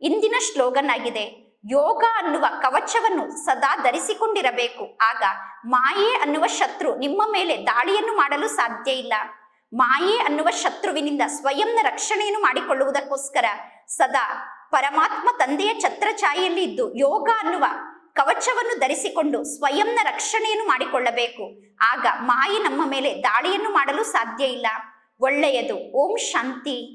ಇಂದಿನ ಶ್ಲೋಗನ್ ಆಗಿದೆ ಯೋಗ ಅನ್ನುವ ಕವಚವನ್ನು ಸದಾ ಧರಿಸಿಕೊಂಡಿರಬೇಕು. ಆಗ ಮಾಯೆ ಅನ್ನುವ ಶತ್ರು ನಿಮ್ಮ ಮೇಲೆ ದಾಳಿಯನ್ನು ಮಾಡಲು ಸಾಧ್ಯ ಇಲ್ಲ. ಮಾಯೆ ಅನ್ನುವ ಶತ್ರುವಿನಿಂದ ಸ್ವಯಂನ ರಕ್ಷಣೆಯನ್ನು ಮಾಡಿಕೊಳ್ಳುವುದಕ್ಕೋಸ್ಕರ ಸದಾ ಪರಮಾತ್ಮ ತಂದೆಯ ಛತ್ರಛಾಯೆಯಲ್ಲಿ ಇದ್ದು ಯೋಗ ಅನ್ನುವ ಕವಚವನ್ನು ಧರಿಸಿಕೊಂಡು ಸ್ವಯಂನ ರಕ್ಷಣೆಯನ್ನು ಮಾಡಿಕೊಳ್ಳಬೇಕು. ಆಗ ಮಾಯೆ ನಮ್ಮ ಮೇಲೆ ದಾಳಿಯನ್ನು ಮಾಡಲು ಸಾಧ್ಯ ಇಲ್ಲ. ಒಳ್ಳೆಯದು. ಓಂ ಶಾಂತಿ.